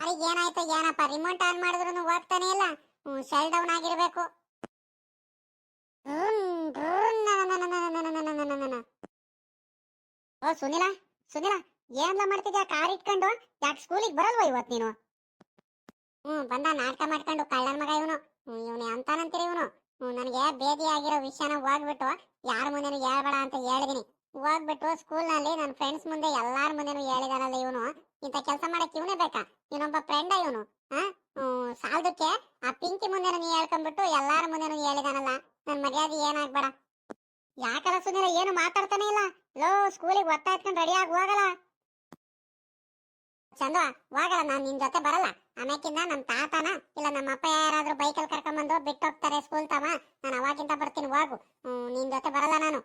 ಅರೆ ಏನಾಯ್ತು ಏನಪ್ಪ ರಿಮೋಟ್ ಆನ್ ಮಾಡಿದ್ರು ಹೋಗ್ತಾನೆ ಇಲ್ಲ ಶೆಲ್ ಡೌನ್ ಆಗಿರ್ಬೇಕು ಓ ಸುನಿಲ ಸುನಿಲ ಏನ್ಲ ಮಾಡ್ತಿದ್ಯಾ ಕಾರ್ ಇಟ್ಕೊಂಡು ಯಾಕೆ ಸ್ಕೂಲಿಗೆ ಬರಲ್ವಾ ಇವತ್ತು ನೀನು ಹ್ಮ್ ಬಂದ ನಾಟಕ ಮಾಡ್ಕೊಂಡು ಕಳ್ಳನ ಮಗ ಇವನು ಇವನು ಅಂತಾನಂತೀರಿ ಇವನು ನನಗೆ ಬೇದಿ ಆಗಿರೋ ವಿಷಯನ ಹೋಗ್ಬಿಟ್ಟು ಯಾರ ಮುಂದೆನೂ ಹೇಳ್ಬೇಡ ಅಂತ ಹೇಳಿದೀನಿ. ಹೋಗ್ಬಿಟ್ಟು ಸ್ಕೂಲ್ನಲ್ಲಿ ನನ್ನ ಫ್ರೆಂಡ್ಸ್ ಮುಂದೆ ಎಲ್ಲಾರ ಮುಂದೆನೂ ಹೇಳಿದಾನಲ್ಲ ಇವನು. ಇಂಥ ಕೆಲಸ ಮಾಡಕ್ಕೆ ಇವನೇ ಬೇಕಾ? ಇವನೊಬ್ಬ ಫ್ರೆಂಡ ಇವನು? ಸಾಲದಕ್ಕೆ ಆ ಪಿಂಕಿ ಮುಂದೆ ನೀ ಹೇಳ್ಕೊಂಡ್ಬಿಟ್ಟು ಎಲ್ಲಾರ ಮುಂದೆನೂ ಹೇಳಿದಾನಲ್ಲ. ನನ್ನ ಮರ್ಯಾದೆ ಏನಾಗ್ಬೇಡ. ಯಾಕಲ್ಲ ಸುನಿಲ ಏನು ಮಾತಾಡ್ತಾನೆ ಇಲ್ಲ? ಲೋ ಸ್ಕೂಲಿಗೆ ಒತ್ತಾಯ್ತ್ಕೊಂಡು ರೆಡಿ ಆಗಿ ಹೋಗಲ್ಲ. ಚಂದ ಹೋಗಲ್ಲ ನಾನು ನಿನ್ ಜೊತೆ ಬರಲ್ಲ. ಆಮ್ಯಾಕಿಂದ ನಮ್ ತಾತನ ಇಲ್ಲ ನಮ್ಮ ಅಪ್ಪ ಯಾರಾದ್ರೂ ಬೈಕಲ್ಲಿ ಕರ್ಕೊಂಬಂದು ಬಿಟ್ಟು ಹೋಗ್ತಾರೆ ಸ್ಕೂಲ್ ತವ ನಾನು ಅವಾಗಿಂದ ಬರ್ತೀನಿ ಹೋಗು. ನಿನ್ ಜೊತೆ ಬರಲ್ಲ ನಾನು.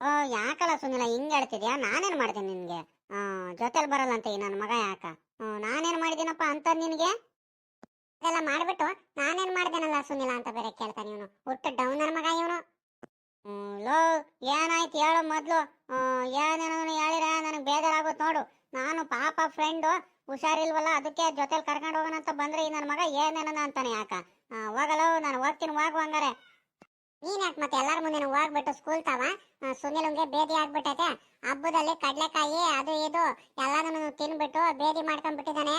ಓ ಯಾಕಲ್ಲ ಸುನಿಲ ಹಿಂಗ್ ಹೇಳ್ತಿದ್ಯಾ? ನಾನೇನ್ ಮಾಡ್ತೀನಿ ನಿನ್ಗೆ? ಜೊತೆಲಿ ಬರಲ್ಲ ಅಂತ ಈ ನನ್ನ ಮಗ ಯಾಕ? ಹ್ಮ್, ನಾನೇನ್ ಮಾಡಿದೀನಪ್ಪ ಅಂತ ನಿನ್ಗೆ? ಅದೆಲ್ಲ ಮಾಡ್ಬಿಟ್ಟು ನಾನೇನ್ ಮಾಡ್ದೇನಲ್ಲ ಸುನಿಲ ಅಂತ ಬೇರೆ ಕೇಳ್ತಾನೆ ಇವನು. ಒಟ್ಟು ಡೌನ್ ನನ್ನ ಮಗ ಇವನು. ಲೋ ಏನಾಯ್ತು ಹೇಳು ಮೊದ್ಲು. ಏನೇನೋ ಹೇಳಿರ ನನಗೆ ಬೇಜಾರಾಗುತ್ತೆ ನೋಡು. ನಾನು ಪಾಪ ಫ್ರೆಂಡು ಹುಷಾರಿಲ್ವಲ್ಲ, ಅದಕ್ಕೆ ಜೊತೆಲಿ ಕರ್ಕೊಂಡು ಹೋಗೋಣ ಅಂತ ಬಂದ್ರೆ ಈ ನನ್ನ ಮಗ ಏನೇನ ಅಂತಾನೆ ಯಾಕ? ಹೋಗಲೋ ಹೋಗಲ್ಲ ನಾನು ಹೋಗ್ತೀನಿ ಹೋಗು ಹಂಗಾರೆ. ನೀನ್ ಯಾಕೆ ಮತ್ತೆ ಎಲ್ಲಾರ ಮುಂದೆ ಹೋಗ್ಬಿಟ್ಟು ಸ್ಕೂಲ್ ತಾವ? ಸುನಿಲ್ಗೆ ಬೇದಿ ಆಗ್ಬಿಟ್ಟೈತೆ. ಹಬ್ಬದಲ್ಲಿ ಕಡ್ಲೆಕಾಯಿ, ಅದು ಇದು, ಎಲ್ಲಾನು ತಿನ್ಬಿಟ್ಟು ಬೇದಿ ಮಾಡ್ಕೊಂಡ್ಬಿಟ್ಟಿದ್ದಾನೆ.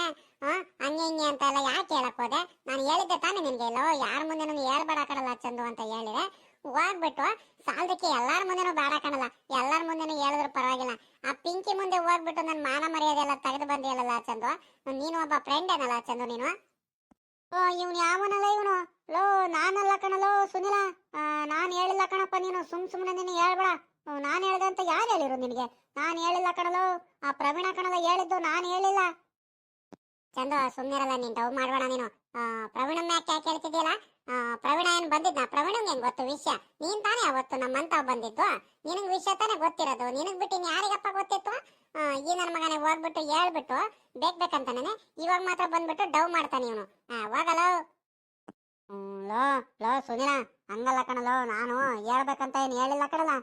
ಹಂಗೆ ಹಿಂಗೆ ಅಂತ ಎಲ್ಲ ಯಾಕೆ ಹೇಳಕ್ ಹೋದೆ? ನಾನು ಹೇಳಿದ್ದೆ ತಾನೇ ನಿನ್ಗೆ ಇಲ್ಲೋ ಯಾರ ಮುಂದೆ ಹೇಳ್ಬೇಡ ಕಡಲ್ಲ ಚಂದು ಅಂತ ಹೇಳಿದೆ. ಹೋಗ್ಬಿಟ್ಟು ಸಾಲದಕ್ಕೆ ಎಲ್ಲಾರ ಮುಂದೆನೂ ಬೇಡ ಕಾಣಲ್ಲ. ಎಲ್ಲಾರ ಮುಂದೆನೂ ಹೇಳಿದ್ರು ಪರವಾಗಿಲ್ಲ. ಆ ಪಿಂಕಿ ಮುಂದೆ ಹೋಗ್ಬಿಟ್ಟು ನನ್ನ ಮಾನ ಮರ್ಯಾದೆ ಎಲ್ಲ ತೆಗೆದು ಬಂದಿಯಲ್ಲ ಚಂದು ನೀನು ಒಬ್ಬ ಫ್ರೆಂಡ್ ಏನಲ್ಲ ಚಂದು ನೀನು? ಓ ಇವನು ಯಾವನಲ್ಲ ಇವನು? ಲೋ ನಾನಲ್ಲ ಕಣಲೋ ಸುನಿಲ. ನಾನು ಹೇಳಿಲ್ಲ ಕಣಪ್ಪ ನೀನು. ಸುಮ್ ಸುಮ್ಮನೆ ನೀನು ಹೇಳ್ಬೇಡ. ನಾನು ಹೇಳ್ದೆ ಅಂತ ಯಾರು ಹೇಳಿರು ನಿನಗೆ? ನಾನು ಹೇಳಿಲ್ಲ ಕಣಲೋ. ಆ ಪ್ರವೀಣ ಕಣಲ ಹೇಳಿದ್ದು ನಾನು ಹೇಳಿಲ್ಲ. ಚಂದು ಸುಮ್ಮನಿರಲ್ಲ ನೀನ್ ಡೌ ಮಾಡ್ಬೇಡ ನೀನು. ಪ್ರವೀಣಮ್ಮ ಯಾಕೆ ಆ, ಪ್ರವೀಣ ಏನ್ ಬಂದಿದ್ನ? ಪ್ರವೀಣಂಗೆ ಏನ್ ಗೊತ್ತು ವಿಷಯ? ನೀನ್ ತಾನೇ ಅವತ್ತು ನಮ್ಮಂತ ಬಂದಿದ್ದು? ನಿನಗ್ ವಿಷಯ ತಾನೇ ಗೊತ್ತಿರೋದು? ನಿನಗ್ ಬಿಟ್ಟು ಇನ್ ಯಾರಿಗಪ್ಪ ಗೊತ್ತಿತ್ತು? ಈ ನನ್ನ ಮಗನೇ ಹೋಗ್ಬಿಟ್ಟು ಹೇಳ್ಬಿಟ್ಟು ಬೇಕ್ ಬೇಕಂತಾನೆ ಇವಾಗ ಮಾತ್ರ ಬಂದ್ಬಿಟ್ಟು ಡವ್ ಮಾಡ್ತಾನೆ ಇವನು. ಹೋಗಲ್ಲ ಲೋ ಲೋ, ಸುನಿಲ, ಹಂಗಲ್ಲ ಕಣಲೋ, ನಾನು ಹೇಳ್ಬೇಕಂತ ಏನ್ ಹೇಳಿಲ್ಲ ಕಣಲ್ಲ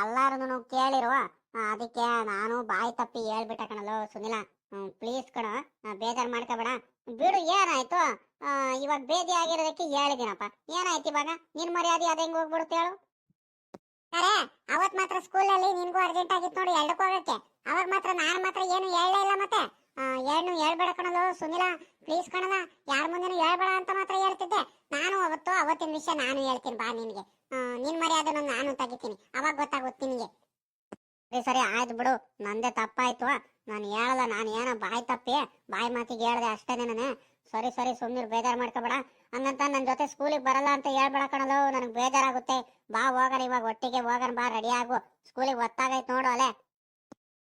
ಎಲ್ಲಾರು ಕೇಳಿರುವ ಅದಕ್ಕೆ ನಾನು ಬಾಯಿ ತಪ್ಪಿ ಹೇಳ್ಬಿಟ್ಟ ಕಣಲೋ ಸುನಿಲ. ಪ್ಲೀಸ್ ಕಣ ಬೇಜಾರ್ ಮಾಡ್ಕೋಬೇಡ. ಬಿಡು, ಏನಾಯ್ತು? ಇವಾಗ ಬೇದಿ ಆಗಿರೋದಕ್ಕೆ ಹೇಳಿದಿನಪ್ಪ ಏನಾಯ್ತು ಇವಾಗ? ನಿನ್ ಮರ್ಯಾದೆ ಅದ ಹೆಂಗ್ ಹೋಗ್ಬಿಡುತ್ತೆ ಹೇಳು. ಅರೆ ಅವತ್ ಮಾತ್ರ ಸ್ಕೂಲ್ ಅಲ್ಲಿ ನಿನ್ಗೂ ಅರ್ಜೆಂಟ್ ಆಗಿತ್ತು ನೋಡಿ ಎರಡಕ್ಕೆ ಹೋಗಕ್ಕೆ. ಅವಾಗ ಮಾತ್ರ ನಾನ್ ಮಾತ್ರ ಏನು ಹೇಳಲೇ ಇಲ್ಲ ಮತ್ತೆ. ಏನು ಹೇಳ್ಬೇಡ ಕಣಲು ಸುನಿಲ ಪ್ಲೀಸ್ ಕಣಲ ಯಾರ ಮುಂದೆನೂ ಹೇಳ್ಬೇಡ ಅಂತ ಮಾತ್ರ ಹೇಳ್ತಿದ್ದೆ. ನಾನು ಅವತ್ತು, ಅವತ್ತಿನ ವಿಷಯ ನಾನು ಹೇಳ್ತೀನಿ ಬಾ ನಿನ್ಗೆ. ನಿನ್ ಮರ್ಯಾದೆ ನಾನು ತೆಗಿತೀನಿ. ಅವಾಗ ಗೊತ್ತಾಗುತ್ತೆ ನಿನ್ಗೆ. ಸರಿ ಸರಿ, ಆಯ್ತು ಬಿಡು. ನಂದೇ ತಪ್ಪಾಯ್ತು. ನಾನು ಹೇಳಲ್ಲ, ನಾನು ಏನೋ ಬಾಯಿ ತಪ್ಪಿ. ಬಾಯಿ ಮಾತಿಗೆ ಹೇಳ್ದೆ ಅಷ್ಟೇನೆ ಸರಿ ಸಾರಿ ಸುಮ್ಮನೆ ಬೇಜಾರು ಮಾಡ್ಕೋಬೇಡ. ಹಂಗಂತ ನನ್ನ ಜೊತೆ ಸ್ಕೂಲಿಗೆ ಬರಲ್ಲ ಅಂತ ಹೇಳ್ಬೇಡ ಕಣಲು ನನಗೆ ಬೇಜಾರಾಗುತ್ತೆ. ಬಾ ಹೋಗೋಣ ಇವಾಗ ಒಟ್ಟಿಗೆ ಹೋಗನ್ ಬಾ ರೆಡಿ ಆಗು. ಸ್ಕೂಲಿಗೆ ಒತ್ತಾಗೈತೆ ನೋಡು ಅಲೆ.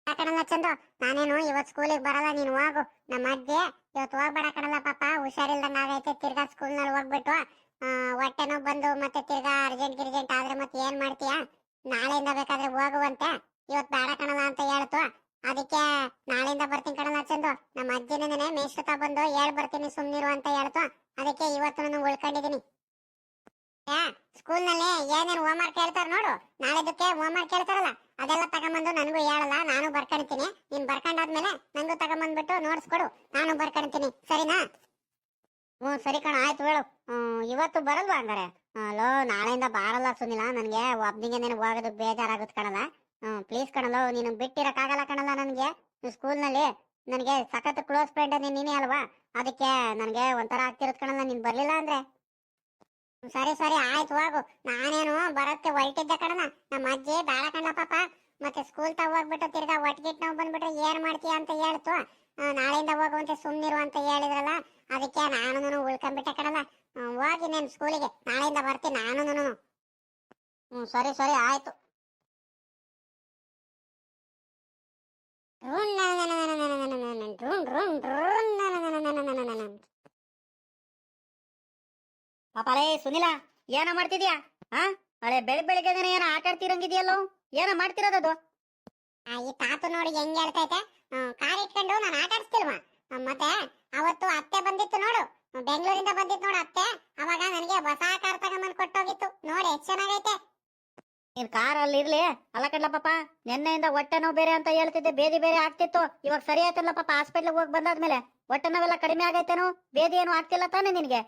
ಕಣಲ್ಲ ಚಂದು ನಾನೇನು ಇವತ್ತು ಸ್ಕೂಲಿಗೆ ಬರಲ್ಲ ನೀನು ಹೋಗು. ನಮ್ಮ ಅಜ್ಜಿ ಇವತ್ತು ಹೋಗ್ಬೇಡ ಕಣಲ್ಲ ಪಾಪ ಹುಷಾರಿಲ್ದಂಗ ಆಗೈತೆ ತಿರ್ಗಾ ಸ್ಕೂಲ್ನಲ್ಲಿ ಹೋಗ್ಬಿಟ್ಟು ಆ, ಹೊಟ್ಟೆ ನೋವು ಬಂದು ಮತ್ತೆ ತಿರ್ಗಾ ಅರ್ಜೆಂಟ್ ಗಿರ್ಜೆಂಟ್ ಆದ್ರೆ ಮತ್ತೆ ಏನ್ ಮಾಡ್ತೀಯಾ? ನಾಳೆಯಿಂದ ಬೇಕಾದ್ರೆ ಹೋಗುವಂತೆ. ಇವತ್ತು ಬೇಡ ಕಣಲ್ಲ ಅಂತ ಹೇಳ್ತು. ಅದಕ್ಕೆ ನಾಳೆಯಿಂದ ಬರ್ತೀನಿ ಕಣ ಚಂದು. ನಮ್ಮ ಅಜ್ಜಿನೇ ಮೇಷ್ಟ ಬಂದು ಹೇಳ್ ಬರ್ತೀನಿ ಸುಮ್ನಿರು ಅಂತ ಹೇಳ್ತು. ಅದಕ್ಕೆ ಇವತ್ತು ನಾನು ಉಳ್ಕೊಂಡಿದೀನಿ ಸ್ಕೂಲ್ನಲ್ಲಿ ಏನೇನು ಹೋಮ್ವರ್ಕ್ ಹೇಳ್ತಾರ ನೋಡು. ನಾಳೆದಕ್ಕೆ ಹೋಮ್ವರ್ಕ್ ಹೇಳ್ತಾರಲ್ಲ, ಅದೆಲ್ಲ ತಗೊಂಬಂದು ನನಗೂ ಹೇಳಲ್ಲ, ನಾನು ಬರ್ಕೊಂತೀನಿ ನೀನ್ ಬರ್ಕೊಂಡಾದ್ಮೇಲೆ ನಂಗೂ ತಗೊಂಬಂದ್ಬಿಟ್ಟು ನೋಟ್ಸ್ ಕೊಡು ನಾನು ಬರ್ಕೊಂತೀನಿ ಸರಿನಾ? ಹ್ಞೂ, ಸರಿ ಕಣ, ಆಯ್ತು ಹೇಳು. ಇವತ್ತು ಬರಲ್ವಾ ಹಂಗಾರೆ? ಅಲೋ ನಾಳೆಯಿಂದ ಬಾರಲ್ಲ ಸುನಿಲ, ನನಗೆ ಒಬ್ಬನಿಗೆ ನಿನಗೆ ಹೋಗೋದು ಬೇಜಾರಾಗುತ್ತೆ ಕಣಲ್ಲ. ಹ್ಞೂ ಪ್ಲೀಸ್ ಕಣಲ್ಲ ನೀನು ಬಿಟ್ಟಿರಕ್ಕಾಗಲ್ಲ ಕಣಲ್ಲ ನನಗೆ. ಸ್ಕೂಲ್ನಲ್ಲಿ ನನಗೆ ಸಖತ್ ಕ್ಲೋಸ್ ಫ್ರೆಂಡ್ ನೀನ್ ನೀನೇ ಅಲ್ವಾ? ಅದಕ್ಕೆ ನನಗೆ ಒಂಥರ ಆಗ್ತಿರೋದು ಕಣಲ್ಲ, ನೀನು ಬರಲಿಲ್ಲ ಅಂದ್ರೆ. ಸರಿ ಸರಿ, ಆಯ್ತು, ಹೋಗು. ನಾನೇನು ಬರಕ್ಕೆ ಹೊರಟಿದ್ದೆ ಕಣನ ನಮ್ಮ ಅಜ್ಜಿ, ಬೇಡ ಕಣ ಪಾಪ. ಮತ್ತೆ ಸ್ಕೂಲ್ ತಗ ಹೋಗ್ಬಿಟ್ಟು ತಿರ್ಗಾ ಒಟ್ಟಿಗೆ ನಾವು ಬಂದ್ಬಿಟ್ರೆ ಏನ್ ಮಾಡ್ತೀಯ ಅಂತ ಹೇಳ್ತು. ನಾಳೆಯಿಂದ ಹೋಗುವಂತೆ ಸುಮ್ಮನಿರು ಅಂತ ಹೇಳಿದ್ರಲ್ಲ, ಅದಕ್ಕೆ ನಾನು ಉಳ್ಕೊಂಡ್ಬಿಟ್ಟೆ ಕಣಲ್ಲ. ಹೋಗಿ ನಾನು ಸ್ಕೂಲಿಗೆ ನಾಳೆಯಿಂದ ಬರ್ತೀನಿ ನಾನು ಹ್ಮ್ ಸರಿ ಸರಿ, ಆಯ್ತು. ಪಾಪಾಲೇ, ಸುನಿಲ, ಏನ ಮಾಡ್ತಿದ್ಯಾ? ಹಾ ಅಳೆ ಬೆಳಿ ಬೆಳಿಗ್ಗೆ ಏನ ಆಟ ಆಡ್ತಿರಂಗಿದ್ಯಲ್ಲೋ? ಏನ ಮಾಡ್ತಿರೋದದು? ಈ ತಾತು ನೋಡಿ ಹೆಂಗ್ ಹೇಳ್ತೈತೆ? ಕಾರ್ ಇಟ್ಕೊಂಡು ನಾನು ಆಟ ಮತ್ತೆ ಅವತ್ತು ಅತ್ತೆ ಬಂದಿತ್ತು ನೋಡು. ಬೆಂಗಳೂರಿಂದ ಬಂದಿತ್ತು ನೋಡು ಅತ್ತೆ. ಅವಾಗ ನನಗೆ ಹೊಸ ಕಾರ್ ತಗೊಂಬಂದ್ ಕೊಟ್ಟೋಗಿತ್ತು. ನೋಡಿ, ಎಷ್ಟು ಚೆನ್ನಾಗೈತೆ. ನೀನ್ ಕಾರ್ ಅಲ್ಲಿ ಇರ್ಲಿ. ಅಲ್ಲ ಕಡ್ಲ ಪಾಪ ನಿನ್ನೆಯಿಂದ ಹೊಟ್ಟೆ ನೋವು ಬೇರೆ ಅಂತ ಹೇಳ್ತಿದ್ದೆ. ಬೇದಿ ಬೇರೆ ಆಗ್ತಿತ್ತು. ಇವಾಗ ಸರಿ ಆಯ್ತಲ್ಲ ಪಾಪ ಹಾಸ್ಪಿಟ್ಲಿಗೆ ಹೋಗಿ ಬಂದಾದ್ಮೇಲೆ ಹೊಟ್ಟೆ ನೋವೆಲ್ಲ ಕಡಿಮೆ ಆಗೈತೇನು? ಬೇದಿ ಏನು ಆಗ್ತಿಲ್ಲ ತಾನೇ ನಿನ್ಗೆ?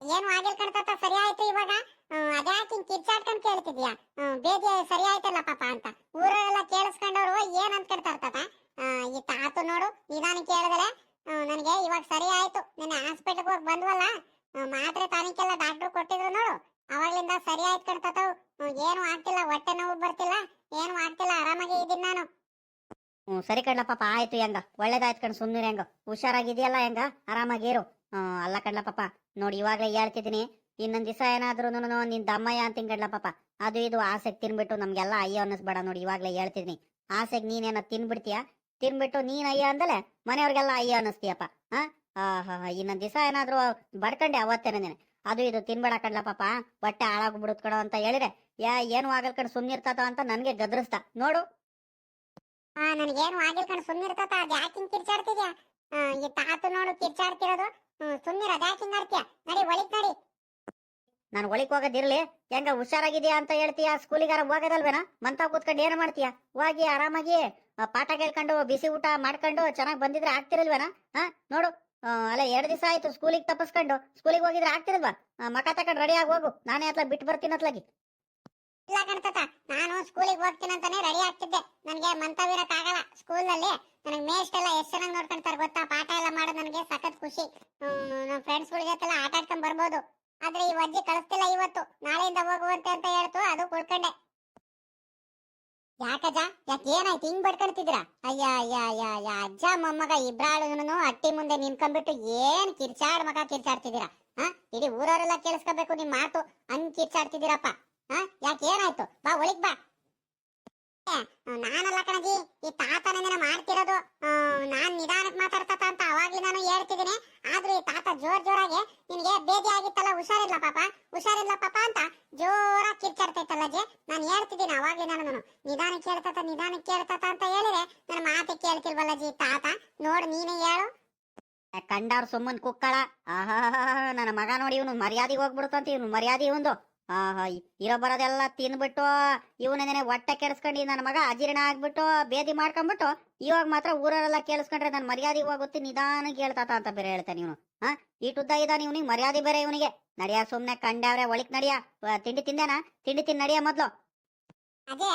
ಏನು ಆಗಿಲ್ಲ ಕಣ್ತಾತ ಸರಿ ಆಯ್ತು ಇವಾಗ. ಅದೇ ಹಿಂಗ್ ಕಿರ್ಚಾಡ್ಕೊಂಡ್ ಕೇಳ್ತಿದ್ಯಾ? ಬೇದಿ ಸರಿ ಆಯ್ತಲ್ಲ ಪಾಪ ಅಂತ. ಊರಲ್ಲೆಲ್ಲ ಕೇಳಿಸ್ಕೊಂಡವ್ರು ಏನ್ ಅನ್ಕೊಳ್ತಾರ ತಾತ ಹ್ಮ್, ಈ ತಾತು ನೋಡು ನಿಧಾನ ಕೇಳಿದ್ರೆ ನನಗೆ ಇವಾಗ ಸರಿ ಆಯ್ತು. ನಿನ್ನೆ ಹಾಸ್ಪಿಟಲ್ಗೆ ಹೋಗಿ ಬಂದ್ವಲ್ಲ? ಮಾತ್ರೆ ತಾನಿಕೆಲ್ಲ ಡಾಕ್ಟ್ರು ಕೊಟ್ಟಿದ್ರು ನೋಡು. ಅವಾಗ್ಲಿಂದ ಸರಿ ಆಯ್ತು ಕಣ್ತಾತ ಏನು ಆಗ್ತಿಲ್ಲ, ಹೊಟ್ಟೆ ನೋವು ಬರ್ತಿಲ್ಲ, ಏನು ಆಗ್ತಿಲ್ಲ, ಆರಾಮಾಗಿ ಇದೀನಿ ನಾನು. ಹ್ಞೂ ಸರಿ ಕಣ್ಣಪ್ಪ ಪಾಪ, ಆಯ್ತು ಹೆಂಗ? ಒಳ್ಳೇದಾಯ್ತು ಕಣ್ ಸುಮ್ಮನೆ ಹೆಂಗ? ಹುಷಾರಾಗಿದೆಯಲ್ಲ ಹೆಂಗ? ಆರಾಮಾಗಿರು ಅಲ್ಲ ಕಣ್ಣಪ್ಪ ಪಾಪ, ನೋಡಿ ಇವಾಗಲೇ ಹೇಳ್ತಿದ್ದೀನಿ, ಇನ್ನೊಂದ್ ದಿವಸ ಏನಾದ್ರೂ ನಿನ್ ದಮ್ಮಯ್ಯ ಅಂತ ಕಡ್ಲ ಪಾಪ. ಅದು ಇದು ಆಸೆಗೆ ತಿನ್ಬಿಟ್ಟು ನಮ್ಗೆಲ್ಲ ಅಯ್ಯೋ ಅನ್ನಿಸ್ಬೇಡ ನೋಡಿ ಇವಾಗಲೇ ಹೇಳ್ತಿದ್ದೀನಿ ಆಸೆಗೆ ನೀನೇನ ತಿನ್ಬಿಡ್ತೀಯ? ತಿನ್ಬಿಟ್ಟು ನೀನ್ ಅಯ್ಯ ಅಂದಲೆ ಮನೆಯವ್ರಿಗೆಲ್ಲ ಅಯ್ಯೋ ಅನ್ನಿಸ್ತೀಯಪ್ಪ, ಹಾ? ಹಾ ಇನ್ನೊಂದ್ ದಿವಸ ಏನಾದ್ರೂ ಬಡ್ಕಂಡೆ ಅವತ್ತೇನೆ ನೀನು ಅದು ಇದು ತಿನ್ಬೇಡ ಕಣ್ಲ ಪಾಪ. ಹೊಟ್ಟೆ ಹಾಳಾಗ್ಬಿಡುತ್ ಕಣೋ ಅಂತ ಹೇಳಿದ್ರೆ ಯಾ ಏನು ಆಗಲ್ ಕಣ್ ಸುಮ್ನಿರ್ತಾತ ಅಂತ ನನ್ಗೆ ಗದ್ರಸ್ತ. ನೋಡು. ಹಾ ನನಗೇನು ಆಗಿಲ್ ಕಣ್ ಸುಮ್ನಿರ್ತತ ಅದ್ ಯಾಕೆ ಹಿಂಗ್ ಕಿರ್ಚಾಡ್ತಿದ್ಯಾ? ಆ, ಈ ತಾತು ನೋಡು ಕಿರ್ಚಾಡ್ತಿರೋದು. ಸುಮ್ನಿರ ಅದ್ ಯಾಕೆ ಹಿಂಗ್ ಆಡ್ತೀಯ? ನಡಿ ಒಳಿಕ್ ನಡಿ. ನಾನು ಒಳಿಕ್ ಹೋಗೋದಿರ್ಲಿ ಹೆಂಗ ಹುಷಾರಾಗಿದ್ಯಾ ಅಂತ ಹೇಳ್ತೀಯ? ಸ್ಕೂಲಿಗಾರ ಹೋಗೋದಲ್ವೇನ? ಮಂತ ಕೂತ್ಕೊಂಡು ಏನು ಮಾಡ್ತೀಯ? ಹೋಗಿ ಆರಾಮಾಗಿ ಪಾಠ ಕೇಳ್ಕೊಂಡು ಬಿಸಿ ಊಟ ಮಾಡ್ಕೊಂಡು ಚೆನ್ನಾಗಿ ಬಂದಿದ್ರೆ ಆಗ್ತಿರಲ್ವೇನ? ಹಾ ನೋಡು. ಆ, ಅಲ್ಲ ಎರಡು ದಿವಸ ಆಯ್ತು ಸ್ಕೂಲಿಗೆ ತಪ್ಪಿಸ್ಕೊಂಡು. ಸ್ಕೂಲಿಗೆ ಹೋಗಿದ್ರೆ ಆಗ್ತಿರಲ್ವಾ? ಮಕ ತಕೊಂಡು ರೆಡಿ ಆಗಿ ಹೋಗು. ನಾನೇ ಅತ್ಲ ಬಿಟ್ಟು ಬರ್ತೀನಿ ಅತ್ಲಾಗಿ. ಇಲ್ಲ ಕಣ್ತತ ನಾನು ಸ್ಕೂಲಿಗೆ ಹೋಗ್ತೀನಿ ಅಂತಾನೆ ರೆಡಿ ಆಗ್ತಿದ್ದೆ. ನನಗೆ ಮಂತವಿರಕ್ ಆಗಲ್ಲ. ಸ್ಕೂಲಲ್ಲಿ ನನಗೆ ಮೇಸ್ಟ್ ಎಲ್ಲ ಎಷ್ಟು ಚೆನ್ನಾಗಿ ನೋಡ್ಕೊಂತಾರೆ ಗೊತ್ತಾ? ಪಾಠ ಎಲ್ಲ ಮಾಡೋದು ನನಗೆ ಸಖತ್ ಖುಷಿ. ನಮ್ಮ ಫ್ರೆಂಡ್ಸ್ಗಳ ಆಟ ಆಡ್ಕೊಂಡ್ ಬರ್ಬೋದು. ಆದ್ರೆ ಈ ಅಜ್ಜಿ ಕಳಿಸ್ತಿಲ್ಲ ಇವತ್ತು. ನಾಳೆಯಿಂದ ಹೋಗುವಂತೆ ಅಂತ ಹೇಳ್ತು, ಅದು ಕೊಡ್ಕೊಂಡೆ ಯಾಕಜ್ಜ? ಯಾಕೆ ಏನಾಯ್ತು? ಹಿಂಗ್ ಬಡ್ಕೊಳ್ತಿದ್ರ ಅಯ್ಯ ಅಯ್ಯ ಅಯ್ಯ ಅಯ್ಯ, ಅಜ್ಜ, ಮೊಮ್ಮಗ ಇಬ್ರಾಳು ಅಟ್ಟಿ ಮುಂದೆ ನಿಂತ್ಕೊಂಡ್ಬಿಟ್ಟು ಏನ್ ಕಿರ್ಚಾಡ್ ಮಗ ಕಿರ್ಚಾಡ್ತಿದ್ದೀರಾ? ಹಾ? ಇಡೀ ಊರವರೆಲ್ಲ ಕೇಳಿಸ್ಕೋಬೇಕು ನಿಮ್ ಮಾತು. ಹಂಗ್ ಕಿರ್ಚಾಡ್ತಿದ್ದೀರಪ್ಪ. ಹಾ? ಯಾಕೆ ಏನಾಯ್ತು? ಬಾ, ಒಳಗ್ ಬಾ. ನಾನಲ್ಲ ಕಣಜಿ, ಈ ನೆನ ಮಾಡ್ತಿರೋದು ನಾನ್ ನಿಧಾನಕ್ ಮಾತಾಡ್ತಾತ ಅಂತ ಅವಾಗ್ಲಿ ನಾನು ಹೇಳ್ತಿದ್ದೀನಿ. ಆದ್ರೆ ಈ ತಾತ ಜೋರ್ ಜೋರಾಗಿ ನಿನ್ಗೆ ಬೇದಿ ಆಗಿತ್ತಲ್ಲ ಹುಷಾರಿಲ್ಲ ಪಾಪ ಹುಷಾರಿಲ್ಲ ಪಾಪ ಅಂತ ಜೋರಾಗಿ ಕಿರ್ಚಾಡ್ತೈತಲ್ಲ ಜಿ ನಾನು ಹೇಳ್ತಿದ್ದೀನಿ ಅವಾಗ್ಲಿ ನಾನು ನಿಧಾನಕ್ಕೆ ಕೇಳ್ತಾತ ನಿಧಾನಕ್ಕೆ ಕೇಳ್ತಾತ ಅಂತ ಹೇಳಿದ್ರೆ ನನ್ನ ಮಾತೆ ಕೇಳ್ತಿಲ್ವಲ್ಲ ಜಿ ತಾತ. ನೋಡು ನೀನೇ ಹೇಳು. ಕಂಡವ್ರು ಸುಮ್ಮನ್ ಕುಕ್ಕಳ. ಆಹಾ ನನ್ನ ಮಗ ನೋಡಿ ಇವನು ಮರ್ಯಾದೆಗೆ ಹೋಗ್ಬಿಡುತ್ತಂತ ಇವನು ಮರ್ಯಾದೆ ಆಹಾ ಇರೋ ಬರೋದೆಲ್ಲ ತಿನ್ಬಿಟ್ಟು ಇವನೇ ಹೊಟ್ಟೆ ಕೆಡಿಸ್ಕೊಂಡು ನನ್ನ ಮಗ ಅಜೀರ್ಣ ಆಗ್ಬಿಟ್ಟು ಬೇದಿ ಮಾಡ್ಕೊಂಡ್ಬಿಟ್ಟು ಇವಾಗ ಮಾತ್ರ ಊರವರೆಲ್ಲ ಕೇಳಿಸ್ಕೊಂಡ್ರೆ ನನ್ನ ಮರ್ಯಾದೆ ಹೋಗುತ್ತೆ, ನಿಧಾನ ಹೇಳ್ತಾತ ಅಂತ ಬೇರೆ ಹೇಳ್ತಾನೆ ಇವನು. ಹಾ ಇಟ್ಟುದ್ದ ಇದ್ದಾನೆ ಇವನಿಗೆ, ಮರ್ಯಾದೆ ಬೇರೆ ಇವನಿಗೆ. ನಡಿಯ ಸುಮ್ನೆ ಕಂಡವ್ರೆ ಒಳಿಕ್ ನಡಿಯ. ತಿಂಡಿ ತಿಂದೇನ? ತಿಂಡಿ ತಿನ್, ನಡಿಯ ಮೊದ್ಲು. ಅದೇ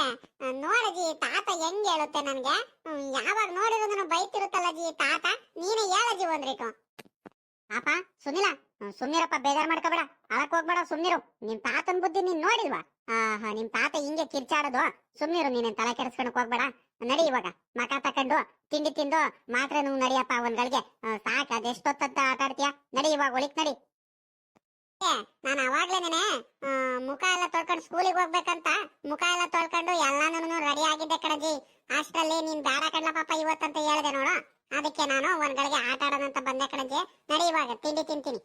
ನೋಡಜಿ ತಾತ ಹೆಂಗ್ ಹೇಳುತ್ತೆ ನನ್ಗೆ? ಯಾವಾಗ ನೋಡಿರೋದನ್ನು ಬೈತಿರುತ್ತಲ್ಲ ಜಿ, ತಾತ? ನೀನೇ ಹೇಳಜಿ ಒಂದ್ರಿಕು ಪಾಪ, ಸುನಿಲ. ಸುಮ್ನಿರಪ್ಪ, ಬೇಜಾರ್ ಮಾಡ್ಕೋಬೇಡ. ಅಳಕ್ ಹೋಗ್ಬೇಡ, ಸುಮ್ನಿರು. ನಿಮ್ ತಾತನ್ ಬುದ್ಧಿ ನೀನ್ ನೋಡಿಲ್ವಾ? ಆಹಾ, ನಿಮ್ ತಾತ ಹಿಂಗೆ ಕಿರ್ಚಾಡೋದು. ಸುಮ್ನಿರು, ನೀನೇನ್ ತಲೆ ಕೆಡಿಸ್ಕೊಳಕ್ ಹೋಗ್ಬೇಡ. ನಡಿ ಇವಾಗ. ಮಕ ತಕೊಂಡು ತಿಂಡಿ ತಿಂದು ಮಾತ್ರ ನೀವು ನಡಿಯಪ್ಪ ಒಂದ್ ಗಳಿಗೆ ಸಾಕ, ಅದೆಷ್ಟೊತ್ತಂತ ಆಟ ಆಡ್ತೀಯ? ನಡಿ ಇವಾಗ ಒಳಿಕ್ ನಡಿ. ನಾನು ಅವಾಗ್ಲೇನೆ ಮುಖ ಎಲ್ಲ ತೊಳ್ಕೊಂಡು ಸ್ಕೂಲಿಗೆ ಹೋಗ್ಬೇಕಂತ ಮುಖ ಎಲ್ಲ ತೊಳ್ಕೊಂಡು ಎಲ್ಲಾನು ರೆಡಿ ಆಗಿದ್ದೆ ಕಣಜಿ. ಅಷ್ಟ್ರಲ್ಲಿ ನೀನ್ ಬೇಡ ಕಡ್ಲ ಪಾಪ ಇವತ್ತಂತ ಹೇಳಿದೆ ನೋಡು. ಅದಕ್ಕೆ ನಾನು ಒಂದ್ ಗಳಿಗೆ ಆಟ ಆಡೋಣಂತ ಬಂದೆ ಕಣಜಿ. ನಡಿ ಇವಾಗ, ತಿಂಡಿ ತಿಂತೀನಿ.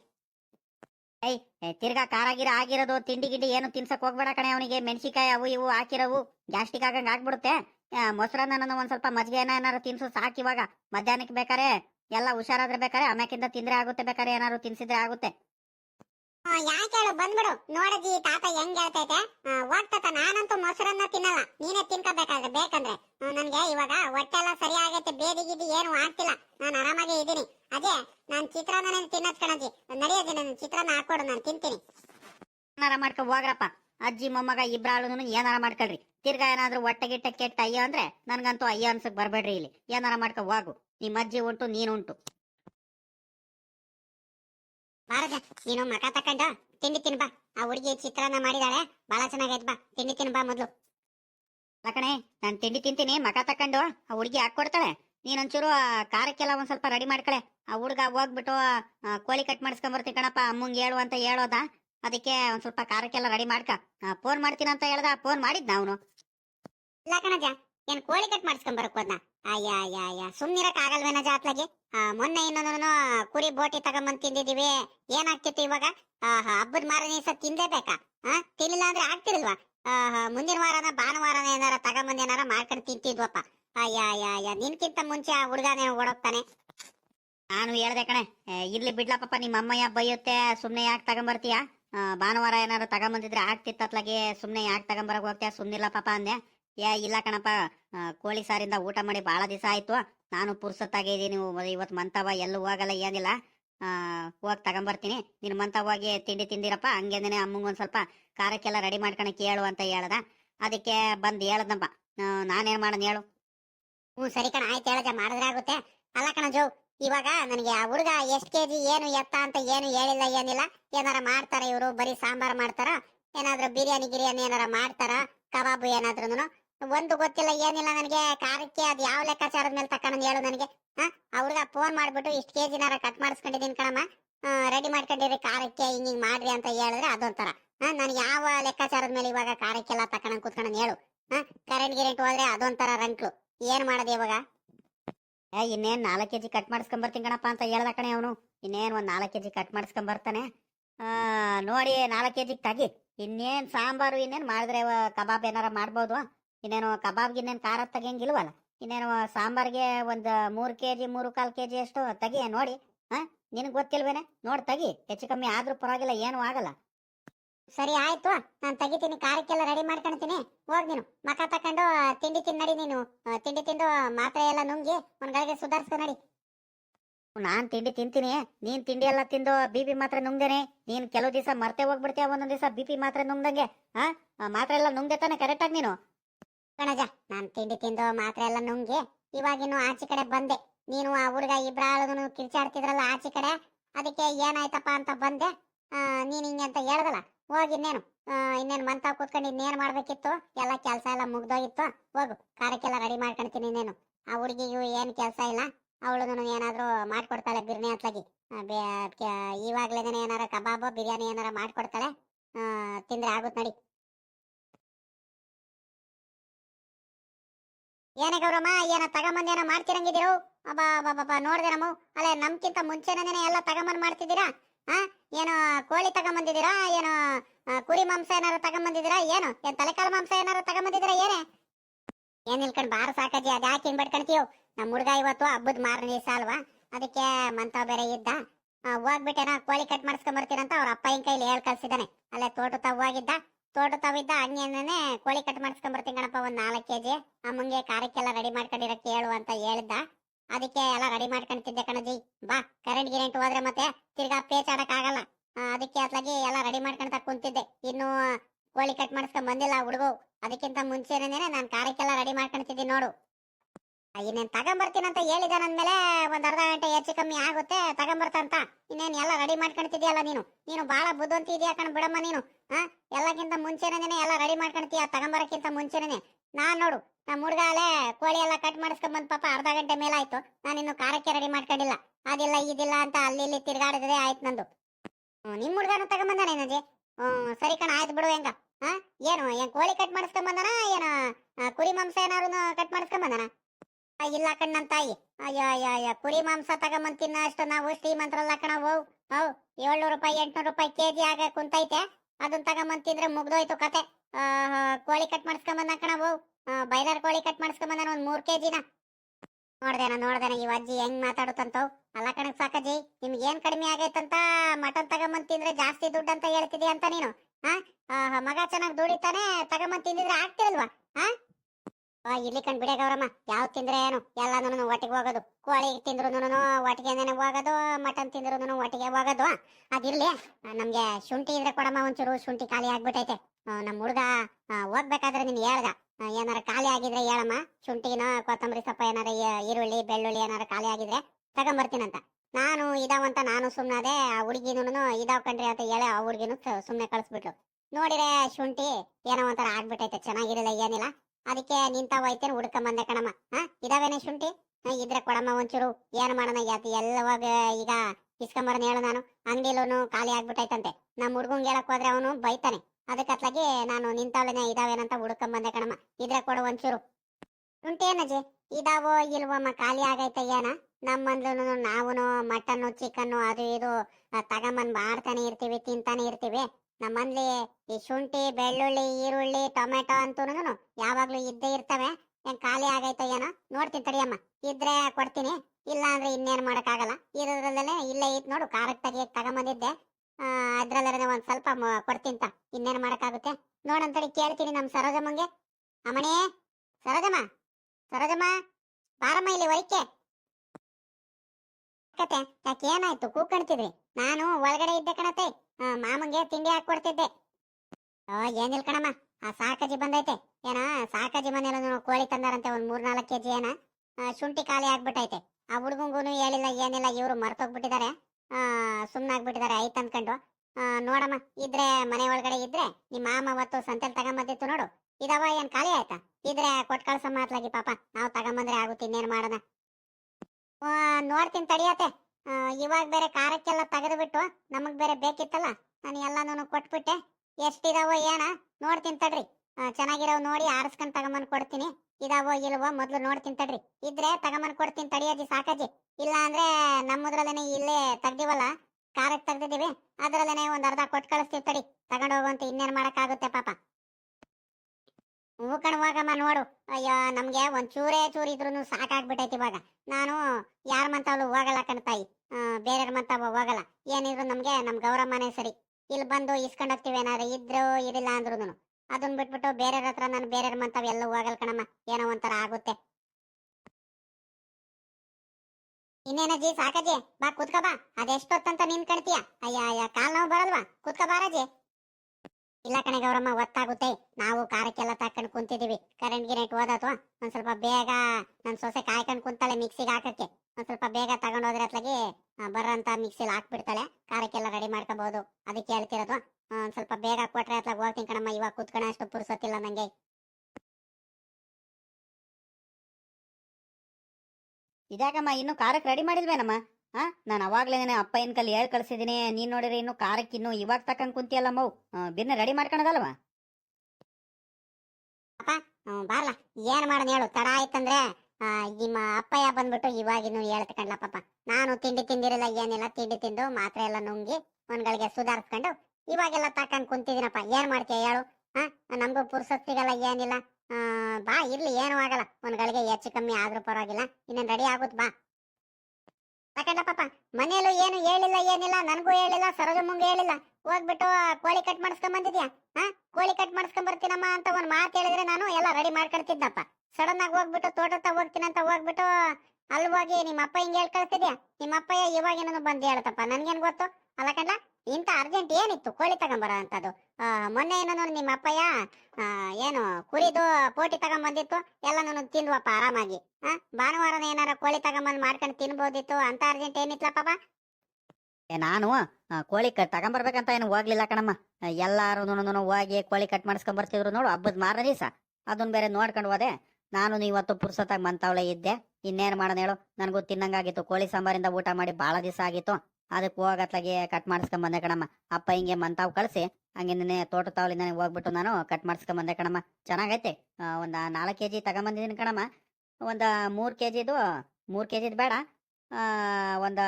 ಏ, ತಿರ್ಗಾ ಕಾರಾಗಿರ ಆಗಿರೋದು ತಿಂಡಿ ಗಿಂಡಿ ಏನು ತಿನ್ಸಕ್ ಹೋಗ್ಬೇಡ ಕಣೆ ಅವನಿಗೆ. ಮೆಣಸಿಕಾಯಿ ಅವು ಇವು ಹಾಕಿರವು. ಗ್ಯಾಸ್ಟಿಕ್ ಆಗಂಗ್ ಆಗ್ಬಿಡುತ್ತೆ. ಮೊಸರನ್ನ ಒಂದ್ ಸ್ವಲ್ಪ ಮಜ್ಜಿಗೆ ಏನಾರು ತಿನ್ಸು ಸಾಕ್ ಇವಾಗ. ಮಧ್ಯಾಹ್ನಕ್ಕೆ ಬೇಕಾರೆ ಎಲ್ಲ ಹುಷಾರಾದ್ರೆ ಬೇಕಾರೆ ಆಮ್ಯಾಕಿಂದ ತಿಂದ್ರೆ ಆಗುತ್ತೆ ಬೇಕಾರೆ ಏನಾರು ತಿನ್ಸಿದ್ರೆ ಆಗುತ್ತೆ. ಯಾಕೆ ಹೇಳು? ಬಂದ್ಬಿಡು. ನೋಡಜ್ಜಿ ತಾತ ಹೆಂಗ್ ಹೇಳ್ತೈತೆ ಹೋಗ್ತಾತ ನಾನಂತೂ ಮೊಸರನ್ನ ತಿನ್ನಲ್ಲ. ನೀನೇ ತಿನ್ಕೋಬೇಕಾದ್ರೆ, ಬೇಕಂದ್ರೆ. ನನ್ಗೆ ಇವಾಗ ಹೊಟ್ಟೆ ಎಲ್ಲ ಸರಿ ಆಗೈತೆ ಬೇದಿಗಿದ್ದು ಗಿದಿ ಏನು ಆಗ್ತಿಲ್ಲ. ನಾನು ಆರಾಮಾಗಿ ಇದೀನಿ ಅದೇ, ನಾನ್ ಚಿತ್ರಾನ್ನ ತಿನ್ನೋದ್ ಕಣಜ್ಜಿ? ನಡೆಯೋದಿ ನನ್ನ ಚಿತ್ರಾನ್ನ ಹಾಕೊಡು ನಾನು ತಿಂತೀನಿ. ಏನಾರ ಮಾಡ್ಕೊ, ಹೋಗ್ರಪ್ಪ. ಅಜ್ಜಿ, ಮೊಮ್ಮಗ ಇಬ್ರಾಳು ಏನಾರ ಮಾಡ್ಕೊಳ್ರಿ. ತಿರ್ಗಾ ಏನಾದ್ರು ಹೊಟ್ಟೆ ಗಿಟ್ಟ ಕೆಟ್ಟ ಅಯ್ಯೋ ಅಂದ್ರೆ ನನ್ಗಂತೂ ಅಯ್ಯ ಅನ್ಸಕ್ ಬರ್ಬೇಡ್ರಿ ಇಲ್ಲಿ. ಏನಾರ ಮಾಡ್ಕೊ, ಹೋಗು. ನಿಮ್ಮ ಅಜ್ಜಿ ಉಂಟು, ನೀನುಂಟು. ಬಾರಜ ನೀನು ಮಕ ತಕೊಂಡು ತಿಂಡಿ ತಿನ್ ಬಾ ಆ ಹುಡುಗಿ ಚಿತ್ರಾನ್ನ ಮಾಡಿದಾಳೆ ಬಹಳ ಚೆನ್ನಾಗೈತ್ ಬಾ ತಿಂಡಿ ತಿನ್ ಬಾ ಮೊದ್ಲು. ಲಕಣೆ ನಾನು ತಿಂಡಿ ತಿಂತೀನಿ ಮಕ ತಕೊಂಡು ಆ ಹುಡುಗಿ ಹಾಕೊಡ್ತಾಳೆ ನೀನೊಂಚೂರು ಆ ಖಾರಕ್ಕೆಲ್ಲ ಒಂದ್ ಸ್ವಲ್ಪ ರೆಡಿ ಮಾಡ್ಕಳೆ. ಆ ಹುಡುಗ ಹೋಗ್ಬಿಟ್ಟು ಕೋಳಿ ಕಟ್ ಮಾಡಿಸ್ಕೊಂಡ್ ಬರ್ತೀನಿ ಕಣಪ್ಪ ಅಮ್ಮಂಗ್ ಹೇಳು ಅಂತ ಹೇಳೋದ. ಅದಕ್ಕೆ ಒಂದ್ ಸ್ವಲ್ಪ ಖಾರಕ್ಕೆಲ್ಲ ರೆಡಿ ಮಾಡ್ಕ. ಫೋನ್ ಮಾಡ್ತೀನಿ ಅಂತ ಹೇಳ್ದ ಫೋನ್ ಮಾಡಿದ್ನ ಅವನು. ಇಲ್ಲ ಕಣಜ ಏನ್ ಕೋಳಿ ಕಟ್ ಮಾಡಿಸ್ಕೊಂಡ್ ಬರಕ್ ಹೋದ್ನ? ಅಯ್ಯ ಅಯ್ಯ ಅಯ್ಯ. ಸುಮ್ನಿರಕ್ ಆಗಲ್ವೇನ ಜಾತ್ಲಾಗಿ? ಮೊನ್ನೆ ಇನ್ನೊಂದು ಕುರಿ ಬೋಟಿ ತಗೊಂಬಂದ್ ತಿಂದಿದೀವಿ ಏನಾಗ್ತಿತ್ತು ಇವಾಗ? ಹಬ್ಬದ ಮಾರನೇ ತಿಂದೇ ಬೇಕಾ? ಹಾ ತಿನ್ಲಿಲ್ಲ ಅಂದ್ರೆ ಆಗ್ತಿರ್ಲ್ವಾ? ಮುಂದಿನ ವಾರನ, ಭಾನುವಾರನ ಏನಾರ ತಗೊಂಬಂದ್ ಏನಾರ ಮಾಡ್ಕೊಂಡು ತಿಂತಿದ್ವಪ್ಪ. ಅಯ್ಯ ಅಯ್ಯ ನಿನ್ಕಿಂತ ಮುಂಚೆ ಆ ಹುಡುಗನೇ ಓಡೋಗ್ತಾನೆ. ನಾನು ಹೇಳ್ದೆ ಕಣೆ ಇರ್ಲಿ ಬಿಡ್ಲಪ್ಪ ನಿಮ್ಮ ಅಮ್ಮಯ್ಯ ಬೈಯುತ್ತೆ, ಸುಮ್ನೆ ಯಾಕೆ ತಗೊಂಬರ್ತೀಯ? ಭಾನುವಾರ ಏನಾರು ತಗೊಂಬಂದಿದ್ರೆ ಆಗ್ತಿತ್ತತ್ಲಾಗೆ, ಸುಮ್ನೆ ಸುಮ್ಮನೆ ಯಾಕೆ ತಗೊಂಬರಕ್ ಹೋಗ್ತೀಯ? ಸುಮ್ಮನಿಲ್ಲ ಪಾಪ ಅಂದೆ. ಏ, ಇಲ್ಲ ಕಣಪ್ಪ. ಕೋಳಿ ಸಾರಿಂದ ಊಟ ಮಾಡಿ ಬಹಳ ದಿವಸ ಆಯ್ತು. ನಾನು ಪುರ್ಸತ್ತಾಗಿದ್ದೀನಿ ಇವತ್ತು ಮಂತವ ಎಲ್ಲೂ ಹೋಗಲ್ಲ, ಏನಿಲ್ಲ. ಹೋಗಿ ತಗೊಂಬರ್ತೀನಿ. ನೀನು ಮಂತವಾಗಿ ತಿಂಡಿ ತಿಂದಿರಪ್ಪ. ಹಂಗೇನೆ ಅಮ್ಮಂಗ್ ಒಂದ್ ಸ್ವಲ್ಪ ಖಾರಕ್ಕೆಲ್ಲ ರೆಡಿ ಮಾಡ್ಕೊಳಕ್ಕೆ ಕೇಳು ಅಂತ ಹೇಳ್ದ. ಅದಕ್ಕೆ ಬಂದು ಹೇಳದಪ್ಪ. ನಾನೇನ್ ಮಾಡೋಣ ಹೇಳು. ಹ್ಞೂ, ಸರಿ ಕಣ. ಆಯ್ತು ಹೇಳಜ ಮಾಡಿದ್ರೆ ಆಗುತ್ತೆ. ಅಲ್ಲ ಕಣ ಜೋ, ಇವಾಗ ನನಗೆ ಆ ಹುಡುಗ ಎಷ್ಟ್ ಕೆಜಿ ಏನು ಎತ್ತ ಅಂತ ಏನು ಹೇಳಿಲ್ಲ, ಏನಿಲ್ಲ. ಏನಾರ ಮಾಡ್ತಾರ ಇವರು? ಬರೀ ಸಾಂಬಾರ್ ಮಾಡ್ತಾರ? ಏನಾದ್ರೂ ಬಿರಿಯಾನಿ, ಗಿರಿಯಾನಿ ಏನಾರ ಮಾಡ್ತಾರ? ಕಬಾಬು ಏನಾದ್ರು ಒಂದು ಗೊತ್ತಿಲ್ಲ, ಏನಿಲ್ಲ ನನಗೆ. ಕಾರಕ್ಕೆ ಅದು ಯಾವ ಲೆಕ್ಕಾಚಾರದ ಮೇಲೆ ತಕೊಂಡ್ ಹೇಳು ನನಗೆ. ಹಾ? ಹುಡುಗ ಫೋನ್ ಮಾಡಿಬಿಟ್ಟು ಇಷ್ಟು ಕೆ ಜಿನಾರ ಕಟ್ ಮಾಡಿಸ್ಕೊಂಡಿದ್ದೀನಿ ಕಣಮ್ಮ. ರೆಡಿ ಮಾಡ್ಕೊಂಡಿರಿ ಕಾರಕ್ಕೆ, ಹಿಂಗ್ ಹಿಂಗ್ ಮಾಡ್ರಿ ಅಂತ ಹೇಳಿದ್ರೆ ಅದೊಂಥರ. ಹಾ, ನಾನು ಯಾವ ಲೆಕ್ಕಾಚಾರದ ಮೇಲೆ ಇವಾಗ ಕಾರಕ್ಕೆಲ್ಲ ತಕೊಂಡ್ ಕೂತ್ಕೊಂಡ್ ಹೇಳು. ಹಾ? ಕರೆಂಟ್ ಗಿರೆಂಟ್ ಹೋದ್ರೆ ಅದೊಂಥರ ರಂಕ್ಲು. ಏನ್ ಮಾಡೋದು ಇವಾಗ? ಏ, ಇನ್ನೇನ್ ನಾಲ್ಕು ಕೆಜಿ ಕಟ್ ಮಾಡಿಸ್ಕೊಂಬರ್ತೀನಿ ಕಣಪ್ಪ ಅಂತ ಹೇಳ್ದ ಕಣೆ ಅವನು. ಇನ್ನೇನ್ ಒಂದು ನಾಲ್ಕು ಕೆಜಿ ಕಟ್ ಮಾಡಿಸ್ಕೊಂಬರ್ತಾನೆ. ನೋಡಿ ನಾಲ್ಕು ಕೆಜಿ ತಗಿ. ಇನ್ನೇನ್ ಸಾಂಬಾರು, ಇನ್ನೇನ್ ಮಾಡಿದ್ರೆ ಕಬಾಬ್ ಏನಾರ ಮಾಡ್ಬೋದು? ಇನ್ನೇನು ಕಬಾಬ್ಗೆ ಇನ್ನೇನು ಖಾರ ತೆಗಿಯಂಗಿಲ್ವಲ್ಲ? ಇನ್ನೇನು ಸಾಂಬಾರ್ಗೆ ಒಂದು ಮೂರು ಕೆಜಿ, ಮೂರು ಕಾಲು ಕೆಜಿ ಅಷ್ಟು ತೆಗಿ ನೋಡಿ. ಹಾ? ನಿನಗೆ ಗೊತ್ತಿಲ್ವೇನೆ? ನೋಡಿ ತೆಗಿ. ಹೆಚ್ಚು ಕಮ್ಮಿ ಆದರೂ ಪರವಾಗಿಲ್ಲ, ಏನೂ ಆಗಲ್ಲ. ಸರಿ, ಆಯ್ತು. ನಾನು ತೆಗಿತೀನಿ, ಖಾರಕ್ಕೆಲ್ಲ ರೆಡಿ ಮಾಡ್ಕೊಳ್ತೀನಿ ಹೋಗಿ ನೀನು. ಮಕ ತಕೊಂಡು ತಿಂಡಿ ತಿನ್ನಡಿ ನೀನು. ತಿಂಡಿ ತಿಂದು ಮಾತ್ರೆ ಎಲ್ಲ ನುಂಗಿ ಒಂದ್ಗಳಿಗೆ ಸುಧಾರಿಸ್ಕೊ, ನಡಿ. ನಾನು ತಿಂಡಿ ತಿಂತೀನಿ. ನೀನು ತಿಂಡಿ ಎಲ್ಲ ತಿಂದು, ಬಿ ಪಿ ಮಾತ್ರ ನುಂಗ್ದೇನೆ. ನೀನು ಕೆಲವು ದಿವಸ ಮರ್ತೆ ಹೋಗ್ಬಿಡ್ತೀಯ, ಒಂದೊಂದು ದಿವಸ ಬಿ ಪಿ ಮಾತ್ರ ನುಂಗ್ದಂಗೆ. ಹಾ? ಮಾತ್ರೆ ಎಲ್ಲ ನುಂಗ್ದೆ ತಾನೆ ಕರೆಕ್ಟಾಗಿ ನೀನು. ಕಣಜ ನಾನ್ ತಿಂಡಿ ತಿಂದು ಮಾತ್ರ ಎಲ್ಲ ನುಂಗಿ ಇವಾಗಿನ್ನು ಆಚೆ ಕಡೆ ಬಂದೆ. ನೀನು ಆ ಹುಡುಗ ಇಬ್ರಾಳನು ಕಿರ್ಚಾಡ್ತಿದ್ರಲ್ಲ ಆಚೆ ಕಡೆ? ಅದಕ್ಕೆ ಏನಾಯ್ತಪ್ಪ ಅಂತ ಬಂದೆ. ನೀನು ಹಿಂಗೆ ಅಂತ ಹೇಳ್ದಲ್ಲ, ಹೋಗಿ ಇನ್ನೇನು. ಇನ್ನೇನು ಮಂತ ಕೂತ್ಕೊಂಡು ಇನ್ನೇನು ಮಾಡ್ಬೇಕಿತ್ತು? ಎಲ್ಲ ಕೆಲಸ ಎಲ್ಲ ಮುಗ್ದೋಗಿತ್ತು. ಹೋಗು ಖಾರಕ್ಕೆಲ್ಲ ರೆಡಿ ಮಾಡ್ಕೊಳ್ತೀನಿ ಇನ್ನೇನು. ಆ ಹುಡುಗಿಗೂ ಏನು ಕೆಲಸ ಇಲ್ಲ. ಅವಳು ಏನಾದರೂ ಮಾಡ್ಕೊಡ್ತಾಳೆ ಬಿರ್ಯಾನಿ ಅತ್ಲಾಗಿ. ಈವಾಗಲೇ ಏನಾರ ಕಬಾಬು, ಬಿರಿಯಾನಿ ಏನಾರ ಮಾಡ್ಕೊಡ್ತಾಳೆ. ತಿಂದ್ರೆ ಆಗುತ್ತೆ ನಡಿ. ಏನೇ ಗೌರಮ್ಮ, ಏನ ತಗೊಂಬಂದ್ ಏನೋ ಮಾಡ್ತಿರಂಗಿದ್ದೀರು? ಅಬ್ಬಾ ಬಾಬಾ ನೋಡ್ದೆ ನಮ್ಮ ಅಲ್ಲ ನಮ್ಕಿಂತ ಮುಂಚೆನೇ ಎಲ್ಲ ತಗೊಂಬಂದ್ ಮಾಡ್ತಿದ್ದೀರಾ? ಹಾ ಏನು ಕೋಳಿ ತಗೊಂಬಂದಿದ್ದೀರಾ? ಏನು ಕುರಿ ಮಾಂಸ ಏನಾರು ತಗೊಂಬಂದಿದ್ದೀರಾ? ಏನು? ಏನ್ ತಲೆಕಾಲ ಮಾಂಸ ಏನಾರು ತಗೊಂಬಂದಿದ್ದೀರಾ? ಏನೇ? ಏನ್ ಇಲ್ಕೊಂಡ್ ಬಾರ ಸಾಕಜ್ಜಿ, ಅದ್ ಯಾಕೆ ಹಿಂಬಡ್ಕಣ್ತೀವ್ ನಮ್ಮ ಹುಡುಗ ಇವತ್ತು ಹಬ್ಬದ ಮಾರನೇ ದಿವಸ ಅಲ್ವಾ? ಅದಕ್ಕೆ ಮಂತ ಬೇರೆ ಇದ್ದ. ಹೋಗ್ಬಿಟ್ಟೇನ ಕೋಳಿ ಕಟ್ ಮಾಡಿಸ್ಕೊಂಬರ್ತೀರಂತ ಅವ್ರ ಅಪ್ಪ ಹಿಂಗ್ ಕೈಲಿ ಹೇಳ್ ಕಳ್ಸಿದಾನೆ ಅಲ್ಲೇ ತೋಟ ಹೋಗಿದ್ದ ತೋಟ ತಾವಿದ್ದ ಹಂಗೇನೇ ಕೋಳಿ ಕಟ್ ಮಾಡಿಸ್ಕೊಂಬರ್ತೀನಿ ಕಣಪ್ಪ, ಒಂದ್ ನಾಲ್ಕು ಕೆಜಿ. ಅಮ್ಮಂಗೆ ಖಾರಕ್ಕೆಲ್ಲ ರೆಡಿ ಮಾಡ್ಕೊಂಡಿರಕ್ಕೆ ಹೇಳು ಅಂತ ಹೇಳಿದ್ದ ಅದಕ್ಕೆ ಎಲ್ಲ ರೆಡಿ ಮಾಡ್ಕೊಂತಿದ್ದೆ ಕಣಜಿ. ಬಾ ಕರೆಂಟ್ ಗಿರೆಂಟ್ ಹೋದ್ರೆ ಮತ್ತೆ ತಿರ್ಗಾ ಆಗಲ್ಲ. ಅದಕ್ಕೆ ಅತ್ಲಾಗಿ ಎಲ್ಲ ರೆಡಿ ಮಾಡ್ಕೊಂತ ಕುಂತಿದ್ದೆ. ಇನ್ನು ಕೋಳಿ ಕಟ್ ಮಾಡಿಸ್ಕೊಂಡ್ ಬಂದಿಲ್ಲ ಹುಡುಗು. ಅದಕ್ಕಿಂತ ಮುಂಚೆನೇ ನಾನು ಖಾರಕ್ಕೆಲ್ಲ ರೆಡಿ ಮಾಡ್ಕೊಂತಿದ್ದೀನಿ ನೋಡು. ಇನ್ನೇನ್ ತಗೊಂಬರ್ತೀನಿ ಅಂತ ಹೇಳಿದ ಅಂದ್ಮೇಲೆ ಒಂದ್ ಅರ್ಧ ಗಂಟೆ ಹೆಚ್ಚು ಕಮ್ಮಿ ಆಗುತ್ತೆ ತಗೊಂಬರ್ತಂತ. ಇನ್ನೇನ್ ಎಲ್ಲ ರೆಡಿ ಮಾಡ್ಕೊಂತಿದ್ಯಲ್ಲ ನೀನು? ನೀನು ಬಹಳ ಬುದ್ಧಿವಂತ ಇದೆಯಾ ಕಣ್ ಬಿಡಮ್ಮ ನೀನು ಹಾ ಎಲ್ಲಕ್ಕಿಂತ ಮುಂಚೆನೇ ಎಲ್ಲ ರೆಡಿ ಮಾಡ್ಕೊಂತೀಯ ತಗೊಂಬರಕ್ಕಿಂತ ಮುಂಚೆನೇ ನಾನ್ ನೋಡು ನಮ್ಮ ಹುಡುಗ ಅಲ್ಲೇ ಕೋಳಿ ಎಲ್ಲ ಕಟ್ ಮಾಡಿಸ್ಕೊಂಡ್ ಬಂದ್ ಪಾಪ ಅರ್ಧ ಗಂಟೆ ಮೇಲಾಯ್ತು. ನಾನು ಇನ್ನು ಕಾರಕ್ಕೆ ರೆಡಿ ಮಾಡ್ಕೊಂಡಿಲ್ಲ. ಅದಿಲ್ಲ ಇದಿಲ್ಲ ಅಂತ ಅಲ್ಲಿ ಇಲ್ಲಿ ತಿರ್ಗಾಡಿದ್ರೆ ಆಯ್ತು ನಂದು. ನಿಮ್ಮ ನಿಮ್ ಹುಡುಗನು ತಗೊಂಬಂದಾನೆ ನಜೆ? ಹ್ಮ್ ಸರಿ ಕಣ ಆಯ್ತು ಬಿಡು ಹೆಂಗ? ಹಾ ಏನು ಏನ್ ಕೋಳಿ ಕಟ್ ಮಾಡಿಸ್ಕೊಂಡ್ ಬಂದಾನ ಏನು ಕುರಿ ಮಾಂಸ ಏನಾರು ಕಟ್ ಮಾಡಿಸ್ಕೊಂಡ್ ಬಂದಾನ ಆ, ಇಲ್ಲ ಕಣ್ ತಾಯಿ. ಅಯ್ಯೋ ಕುರಿ ಮಾಂಸ ತಗೊಂಬಂದ್ ತಿನ್ನ ಅಷ್ಟು ನಾವು ಶ್ರೀಮಂತರಲ್ಲ ಕಣ ಹೋ ಹೌ ಏಳ್ನೂರು ರೂಪಾಯಿ, ಎಂಟ್ನೂರು ರೂಪಾಯಿ ಕೆಜಿ ಆಗ ಕುಂತೈತೆ. ಅದನ್ನ ತಗೊಂಬಂದ್ ತಿಂದ್ರೆ ಮುಗ್ದೋಯ್ತು ಕತೆ. ಕೋಳಿ ಕಟ್ ಮಾಡಿಸ್ಕೊಂಬಂದ ಕಣ ಹೋ ಬೈಲರ್ ಕೋಳಿ ಕಟ್ ಮಾಡಿಸ್ಕೊಂಬಂದ ಒಂದ್ ಮೂರ್ ಕೆಜಿನ. ನೋಡ್ದೇನ ನೋಡ್ದೇನ, ಈ ಅಜ್ಜಿ ಹೆಂಗ್ ಮಾತಾಡುತ್ತಂತವ್ ಅಲ್ಲ ಕಣಕ್ ಸಾಕಜ್ಜಿ ನಿಮ್ಗೆ ಏನ್ ಕಡಿಮೆ ಆಗೈತಂತ ಮಟನ್ ತಗೊಂಬಂದ್ ತಿಂದ್ರೆ ಜಾಸ್ತಿ ದುಡ್ಡು ಅಂತ ಹೇಳ್ತಿದ್ಯಾ ಅಂತ ನೀನು ಹಾ, ಮಗ ಚೆನ್ನಾಗ್ ದುಡಿತಾನೆ ತಗೊಂಬಂದ್ ತಿಂದಿದ್ರೆ ಆಗ್ತಿರಲ್ವಾ ಹಾ ಇಲ್ಲಿ ಕಂಡು ಬಿಡೇ ಗೌರಮ್ಮ ಯಾವ್ದು ತಿಂದ್ರೆ ಏನು? ಎಲ್ಲಾನು ಒಟ್ಟಿಗೆ ಹೋಗೋದು. ಕೋಳಿ ತಿಂದ್ರು ಒಟ್ಟಿಗೆ ಹೋಗೋದು, ಮಟನ್ ತಿಂದ್ರು ಒಟ್ಟಿಗೆ ಹೋಗೋದು. ಅದಿರ್ಲಿ ನಮ್ಗೆ ಶುಂಠಿ ಇದ್ರೆ ಕೊಡಮ್ಮ ಒಂಚೂರು. ಶುಂಠಿ ಖಾಲಿ ಆಗ್ಬಿಟ್ಟೈತೆ. ನಮ್ಮ ನಮ್ ಹುಡುಗ ಹೋಗ್ಬೇಕಾದ್ರೆ ನಿನ್ ಹೇಳ್ದ. ಏನಾರ ಖಾಲಿ ಆಗಿದ್ರೆ ಹೇಳಮ್ಮ. ಶುಂಠಿನ, ಕೊತ್ತಂಬರಿ ಸೊಪ್ಪ ಏನಾರ ಈರುಳ್ಳಿ, ಬೆಳ್ಳುಳ್ಳಿ ಏನಾರ ಖಾಲಿ ಆಗಿದ್ರೆ ತಗೊಂಬರ್ತೀನಂತ. ನಾನು ಇದಾವಂತ ನಾನು ಸುಮ್ಮನೆ ಆ ಹುಡುಗಿನೂ ಇದಾವ್ ಕಂಡ್ರಿ ಅಂತ ಹೇಳಿ ಆ ಹುಡುಗಿನೂ ಸುಮ್ಮನೆ ಕಳಿಸ್ಬಿಟ್ಲು. ನೋಡಿರೆ, ಶುಂಠಿ ಏನೋ ಒಂಥರ ಆಗ್ಬಿಟ್ಟೈತೆ. ಚೆನ್ನಾಗಿರಲಿಲ್ಲ ಏನಿಲ್ಲ. ಅದಕ್ಕೆ ನಿಂತಾವ ಐತೇನು ಹುಡ್ಕೊಂಡ್ ಬಂದೆ ಕಣಮ್ಮ. ಹಾ, ಇದಾವೇನೆ ಶುಂಠಿ? ಇದ್ರೆ ಕೊಡಮ್ಮ ಒಂಚೂರು. ಏನ್ ಮಾಡೋಣ ಯಾತಿ ಎಲ್ಲವಾಗ ಈಗ ಇಸ್ಕೊಂಬರನ್ ಹೇಳು ನಾನು. ಅಂಗಡಿಲೂನು ಖಾಲಿ ಆಗ್ಬಿಟ್ಟೈತಂತೆ ನಮ್ಮ ಹುಡ್ಗಂಗ್ ಹೇಳಕ್ ಹೋದ್ರೆ ಅವನು ಬೈತಾನೆ. ಅದಕ್ಕೆ ಅತ್ಲಾಗಿ ನಾನು ನಿಂತವಳನೆ ಇದಾವೇನಂತ ಹುಡ್ಕೊಂಡ್ ಬಂದೆ ಕಣಮ್ಮ. ಇದ್ರೆ ಕೊಡು ಒಂಚೂರು. ಶುಂಠಿ ಇದಾವೋ ಇಲ್ವಮ್ಮ, ಖಾಲಿ ಆಗೈತೆ ಏನ? ನಮ್ಮಂದ್ಲೂ ನಾವು ಮಟನ್ನು, ಚಿಕನ್ನು ಅದು ಇದು ತಗೊಂಬಂದ್ ಮಾಡ್ತಾನೆ ಇರ್ತೀವಿ, ತಿಂತಾನೆ ಇರ್ತೀವಿ. ನಮ್ಮಲ್ಲಿ ಈ ಶುಂಠಿ, ಬೆಳ್ಳುಳ್ಳಿ, ಈರುಳ್ಳಿ, ಟೊಮೆಟೊ ಅಂತೂನು ಯಾವಾಗ್ಲೂ ಇದ್ದೇ ಇರ್ತವೆ. ಏನ್ ಖಾಲಿ ಆಗೈತೋ ಏನೋ, ನೋಡ್ತೀನಿ ತಡಿಯಮ್ಮ ಇದ್ರೆ ಕೊಡ್ತೀನಿ. ಇಲ್ಲ ಅಂದ್ರೆ ಇನ್ನೇನ್ ಮಾಡಕ್ಕಾಗಲ್ಲ. ಇರೋದ್ರಲ್ಲೇ ಇಲ್ಲೇ ಇತ್ತು ನೋಡು ಖಾರಕ್ ತೆಗಿಯಕ್ ತಗೊಂಬಂದಿದ್ದೆ ಅದ್ರಲ್ಲೇ ಒಂದ್ ಸ್ವಲ್ಪ ಕೊಡ್ತೀನಿ ತ ಇನ್ನೇನ್ ಮಾಡಕ್ಕಾಗುತ್ತೆ? ನೋಡಂತಡಿ ಕೇಳ್ತೀನಿ ನಮ್ ಸರೋಜಮ್ಮಂಗೆ. ಅಮ್ಮನೇ ಸರೋಜಮ್ಮ ಸರೋಜಮ್ಮ, ಬಾರಮ್ಮ ಇಲ್ಲಿ ಒಯ್ಕೆ ಕತೆ, ಯಾಕೆ ಏನಾಯ್ತು? ಕೂಕಣ್ತಿದ್ರಿ ನಾನು ಒಳಗಡೆ ಇದ್ದೆ ಕಣತೆ. ಮಾಮಂಗೆ ತಿಂಡಿ ಹಾಕೊಡ್ತಿದ್ದೆ ಓ ಏನಿಲ್ ಕಣಮ್ಮ, ಆ ಸಾಕಜಿ ಬಂದೈತೆ. ಏನ, ಸಾಕಜಿ ಮನೇಲಿ ಕೋಳಿ ತಂದಾರಂತೆ ಒಂದ್ ಮೂರ್ ನಾಲ್ಕು ಕೆಜಿ ಏನ. ಶುಂಠಿ ಖಾಲಿ ಆಗ್ಬಿಟ್ಟೈತೆ. ಆ ಹುಡುಗಂಗೂನು ಹೇಳಿಲ್ಲ, ಏನಿಲ್ಲ, ಇವ್ರು ಮರ್ತೋಗ್ಬಿಟ್ಟಿದ್ದಾರೆ ಆ ಸುಮ್ನಾಗ್ಬಿಟ್ಟಿದ್ದಾರೆ ಐತ್ ಅನ್ಕೊಂಡು. ನೋಡಮ್ಮ, ಇದ್ರೆ ಮನೆ ಒಳಗಡೆ ಇದ್ರೆ ನಿಮ್ಮ ಮಾಮ ಅವತ್ತು ಸಂತೆಲ್ ತಗೊಂಬಂದಿತ್ತು ನೋಡು. ಇದಾವ, ಏನ್ ಖಾಲಿ ಆಯ್ತಾ? ಇದ್ರೆ ಕೊಟ್ ಕಳ್ಸಮ್ಮ ಪಾಪ, ನಾವು ತಗೊಂಬಂದ್ರೆ ಆಗುತ್ತೆ ಇನ್ನೇನ್ ಮಾಡೋಣ. ನೋಡ್ತೀನಿ ತಡಿಯತ್ತೆ. ಇವಾಗ ಬೇರೆ ಖಾರಕ್ಕೆಲ್ಲ ತೆಗೆದು ಬಿಟ್ಟು ನಮಗ್ ಬೇರೆ ಬೇಕಿತ್ತಲ್ಲ, ನಾನು ಎಲ್ಲಾನು ಕೊಟ್ಬಿಟ್ಟೆ. ಎಷ್ಟಿದಾವೋ ಏನ, ನೋಡ್ತೀನಿ ತಡ್ರಿ. ಚೆನ್ನಾಗಿರೋ ನೋಡಿ ಆರಿಸ್ಕೊಂಡ್ ತಗೊಂಬಂದ್ ಕೊಡ್ತೀನಿ. ಇದಾವೋ ಇಲ್ವೋ ಮೊದ್ಲು ನೋಡ್ತೀನಿ ತಡ್ರಿ. ಇದ್ರೆ ತಗೊಂಬಂದ್ ಕೊಡ್ತೀನಿ ತಡಿಯಾಜಿ ಸಾಕಜ್ಜಿ. ಇಲ್ಲ ಅಂದ್ರೆ ನಮ್ಮದ್ರಲ್ಲೇನೆ ಇಲ್ಲೇ ತೆಗ್ದಿವಲ್ಲ, ಕಾರಕ್ ತೆಗ್ದಿದೀವಿ ಅದ್ರಲ್ಲೇನೆ ಒಂದ್ ಅರ್ಧ ಕೊಟ್ಟು ಕಳಿಸ್ತೀವಿ ತಡಿ. ತಗೊಂಡ್ ಹೋಗುವಂತ ಇನ್ನೇನ್ ಮಾಡಕ್ಕಾಗುತ್ತೆ ಪಾಪ. ಹೂ ಹೋಗಮ್ಮ ನೋಡು. ಅಯ್ಯೋ, ನಮ್ಗೆ ಒಂದ್ ಚೂರೇ ಚೂರ್ ಇದ್ರು ಸಾಕಾಗ್ಬಿಟ್ಟೈತಿ ಇವಾಗ. ನಾನು ಯಾರ ಮಂತಾವ್ಲು ಹೋಗಲ್ಲ ಕಣ್ತಾಯಿ ಬೇರೆಯವ್ರ ಮಂತಾವ ಹೋಗಲ್ಲ. ಏನಿದ್ರು ನಮ್ಗೆ ನಮ್ ಗೌರಮ್ಮನೇ ಸರಿ. ಇಲ್ಲಿ ಬಂದು ಇಸ್ಕೊಂಡ್ ಹೋಗ್ತೀವಿ ಏನಾದ್ರು ಇದ್ರು ಇರಿಲ್ಲ ಅಂದ್ರು ಅದನ್ನ ಬಿಟ್ಬಿಟ್ಟು ಬೇರೆಯವ್ರ ಹತ್ರ ನಾನು ಬೇರೆಯವ್ರ ಮಂತವ್ ಎಲ್ಲ ಹೋಗಲ್ ಕಣಮ್ಮ. ಏನೋ ಒಂಥರ ಆಗುತ್ತೆ. ಇನ್ನೇನಜ್ಜಿ, ಸಾಕಜ್ಜಿ? ಬಾ, ಕುತ್ಕ ಬಾ. ಅದೆಷ್ಟೊತ್ತಂತ ನಿನ್ ಕಣ್ತೀಯ? ಅಯ್ಯ ಅಯ್ಯ, ಕಾಲ್ ನೋವು ಬರಲ್ವಾ? ಕುತ್ಕ ಬಾರಜ್ಜಿ ಇಲ್ಲ ಕಣೆ ಗೌರಮ್ಮ, ಒತ್ತಾಗುತ್ತೆ. ನಾವು ಕಾರಕ್ಕೆಲ್ಲ ತಕೊಂಡ್ ಕುಂತಿದೀವಿ ಕರೆಂಟ್ ಗಿರೆಂಟ್ ಹೋದತ್ವಾ ಒಂದ್ ಸ್ವಲ್ಪ ಬೇಗ ನನ್ ಸೊಸೆ ಕಾಯ್ಕೊಂಡ್ ಕುಂತಾಳೆ ಮಿಕ್ಸಿಗೆ ಹಾಕಕ್ಕೆ. ಒಂದ್ ಸ್ವಲ್ಪ ಬೇಗ ತಗೊಂಡು ಹೋದ್ರೆ ಅತ್ಲಾಗಿ ಬರ್ರಂತ ಮಿಕ್ಸಿಲಿ ಹಾಕ್ಬಿಡ್ತಾಳೆ. ಖಾರಕ್ಕೆಲ್ಲ ರೆಡಿ ಮಾಡ್ಕೋಬಹುದು ಅದಕ್ಕೆ ಹೇಳ್ತಿರೋದು ಒಂದು ಸ್ವಲ್ಪ ಬೇಗ ಕೊಟ್ರೆ ಅತ್ಲಾಗ ಹೋಗ್ತೀನಿ ಕಣಮ್ಮ ಇವಾಗ ಕುತ್ಕೊಳ ಅಷ್ಟು ಪುರ್ಸೊತ್ತಿಲ್ಲ ನಂಗೆ. ಇದಾಗಮ್ಮ ಇನ್ನು ಖಾರಕ್ಕೆ ರೆಡಿ ಮಾಡಿಲ್ವೇನಮ್ಮ? ಹಾ ನಾನು ಅವಾಗ್ಲೇನೆ ಅಪ್ಪ ಏನ್ ಕಲ್ಲಿ ಹೇಳ್ ಕಳ್ಸಿದೀನಿ ನೀನ್ ನೋಡಿರಿ ಇನ್ನು ಖಾರಕ್ಕೆ ಇನ್ನು ಇವಾಗ ತಕೊಂಡ್ ಕುಂತಿಯಲ್ಲ ಮೌ. ಬಿರ್ನ ರೆಡಿ ಮಾಡ್ಕೊಳದಲ್ವಾ ಅಪ್ಪ ಬಾರ್ಲ ಏನ್ ಮಾಡೋಣ ಹೇಳು ತಡ ಆಯ್ತಂದ್ರೆ ನಿಮ್ಮ ಅಪ್ಪಯ್ಯ ಬಂದ್ಬಿಟ್ಟು ಇವಾಗಿನ್ನು ಹೇಳ್ತಕಂಡ್ಲ ಪಾಪ ನಾನು ತಿಂಡಿ ತಿಂದಿರಲ್ಲ, ಏನಿಲ್ಲ, ತಿಂಡಿ ತಿಂದು ಮಾತ್ರೆ ಎಲ್ಲ ನುಂಗಿ ಒಂದ್ಗಳಿಗೆ ಸುಧಾರಿಸ್ಕೊಂಡು ಇವಾಗೆಲ್ಲ ತಕೊಂಡ್ ಕುಂತಿದ್ದೀನಪ್ಪ. ಏನ್ ಮಾಡ್ತೀಯ ಹೇಳು? ಹಾ ನಮಗೂ ಪುರ್ಸತ್ ಸಿಗಲ್ಲ ಏನಿಲ್ಲ ಬಾ, ಇರ್ಲಿ, ಏನು ಆಗಲ್ಲ. ಒಂದ್ಗಳಿಗೆ ಹೆಚ್ಚು ಕಮ್ಮಿ ಆದ್ರೂ ಪರವಾಗಿಲ್ಲ. ಇನ್ನೇನು ರೆಡಿ ಆಗುತ್ತೆ ಬಾ. ತಕೊಂಡ ಪಾಪ, ಮನೆಯಲ್ಲೂ ಏನು ಹೇಳಿಲ್ಲ, ಏನಿಲ್ಲ, ನನಗೂ ಹೇಳಿಲ್ಲ ಸರೋಜಮ್ಮಂಗೂ ಹೇಳಿಲ್ಲ. ಹೋಗ್ಬಿಟ್ಟು ಕೋಳಿ ಕಟ್ ಮಾಡಿಸ್ಕೊಂಡ್ ಬಂದಿದ್ಯಾ ಹಾ ಕೋಳಿ ಕಟ್ ಮಾಡಿಸ್ಕೊಂಡ್ ಬರ್ತೀನಮ್ಮ ಅಂತ ಒಂದ್ ಮಾತು ಹೇಳಿದ್ರೆ ನಾನು ಎಲ್ಲ ರೆಡಿ ಮಾಡ್ಕೊಳ್ತಿದ್ದಪ್ಪ. ಸಡನ್ ಆಗಿ ಹೋಗ್ಬಿಟ್ಟು ತೋಟತ್ತ ಹೋಗ್ತೀನಿ ಅಂತ ಹೋಗ್ಬಿಟ್ಟು, ಅಲ್ಲಿ ಹೋಗಿ ನಿಮ್ಮ ಅಪ್ಪ ಹಿಂಗೆ ಹೇಳಿ ನಿಮ್ಮ ಅಪ್ಪಯ್ಯ ಇವಾಗೇನೋ ಬಂದು ಹೇಳ್ತಪ್ಪ, ನನ್ಗೇನ್ ಗೊತ್ತು? ಅಲ್ಲ ಕಂಡ ಇಂತ ಅರ್ಜೆಂಟ್ ಏನಿತ್ತು? ಕೋಳಿ ತಗೊಂಬರೋ ಅಂತದ್ದು. ಮೊನ್ನೆ ಏನೋ ನೋಡಿ ನಿಮ್ಮ ಅಪ್ಪಯ್ಯ ಏನು ಕುರಿದು ಪೋಟಿ ತಗೊಂಬಂದಿತ್ತು ಎಲ್ಲ ನಾನು ತಿಂದ್ವಪ್ಪ ಆರಾಮಾಗಿ. ಆ, ಭಾನುವಾರನ ಏನಾರ ಕೋಳಿ ತಗೊಂಬಂದ್ ಮಾಡ್ಕೊಂಡು ತಿನ್ಬೋದಿತ್ತು, ಅಂತ ಅರ್ಜೆಂಟ್ ಏನಿತ್ತಲ್ಲ ಪಾಪ ಏ, ನಾನು ಕೋಳಿ ಕಟ್ ತಗೊಂಬರ್ಬೇಕಂತ ಏನು ಹೋಗ್ಲಿಲ್ಲ ಕಣಮ್ಮ. ಎಲ್ಲಾರು ಹೋಗಿ ಕೋಳಿ ಕಟ್ ಮಾಡಿಸ್ಕೊಂಡ್ ಬರ್ತಿದ್ರು ನೋಡು, ಹಬ್ಬದ ಮಾರನೇ ದಿವಸ. ಅದನ್ನ ಬೇರೆ ನೋಡ್ಕೊಂಡು ಹೋದೆ. ನಾನು ಇವತ್ತು ಪುರ್ಸತ್ತಾಗ ಮಂತಾವಳೆ ಇದ್ದೆ. ಇನ್ನೇನು ಮಾಡೋಣ ಹೇಳು? ನನಗೂ ತಿನ್ನಂಗಾಗಿತ್ತು, ಕೋಳಿ ಸಾಂಬಾರಿಂದ ಊಟ ಮಾಡಿ ಭಾಳ ದಿವಸ ಆಗಿತ್ತು. ಅದಕ್ಕೆ ಹೋಗತ್ಲಾಗೆ ಕಟ್ ಮಾಡಿಸ್ಕೊಂಡ್ ಬಂದೆ ಕಣಮ್ಮ. ಅಪ್ಪ ಹಿಂಗೆ ಮಂತಾವ್ ಕಳಿಸಿ ಹಂಗೆ ನಿನ್ನೆ ತೋಟ ತಾವಲಿ ನನಗೆ ಹೋಗ್ಬಿಟ್ಟು ನಾನು ಕಟ್ ಮಾಡಿಸ್ಕೊಂಡ್ ಬಂದೆ ಕಣಮ್ಮ. ಚೆನ್ನಾಗೈತೆ. ಒಂದು ನಾಲ್ಕು ಕೆ ಜಿ ತಗೊಂಬಂದಿದ್ದೀನಿ ಕಣಮ್ಮ. ಒಂದು ಮೂರು ಕೆ ಜಿದು ಮೂರು ಕೆ ಜಿದು ಬೇಡ ಒಂದು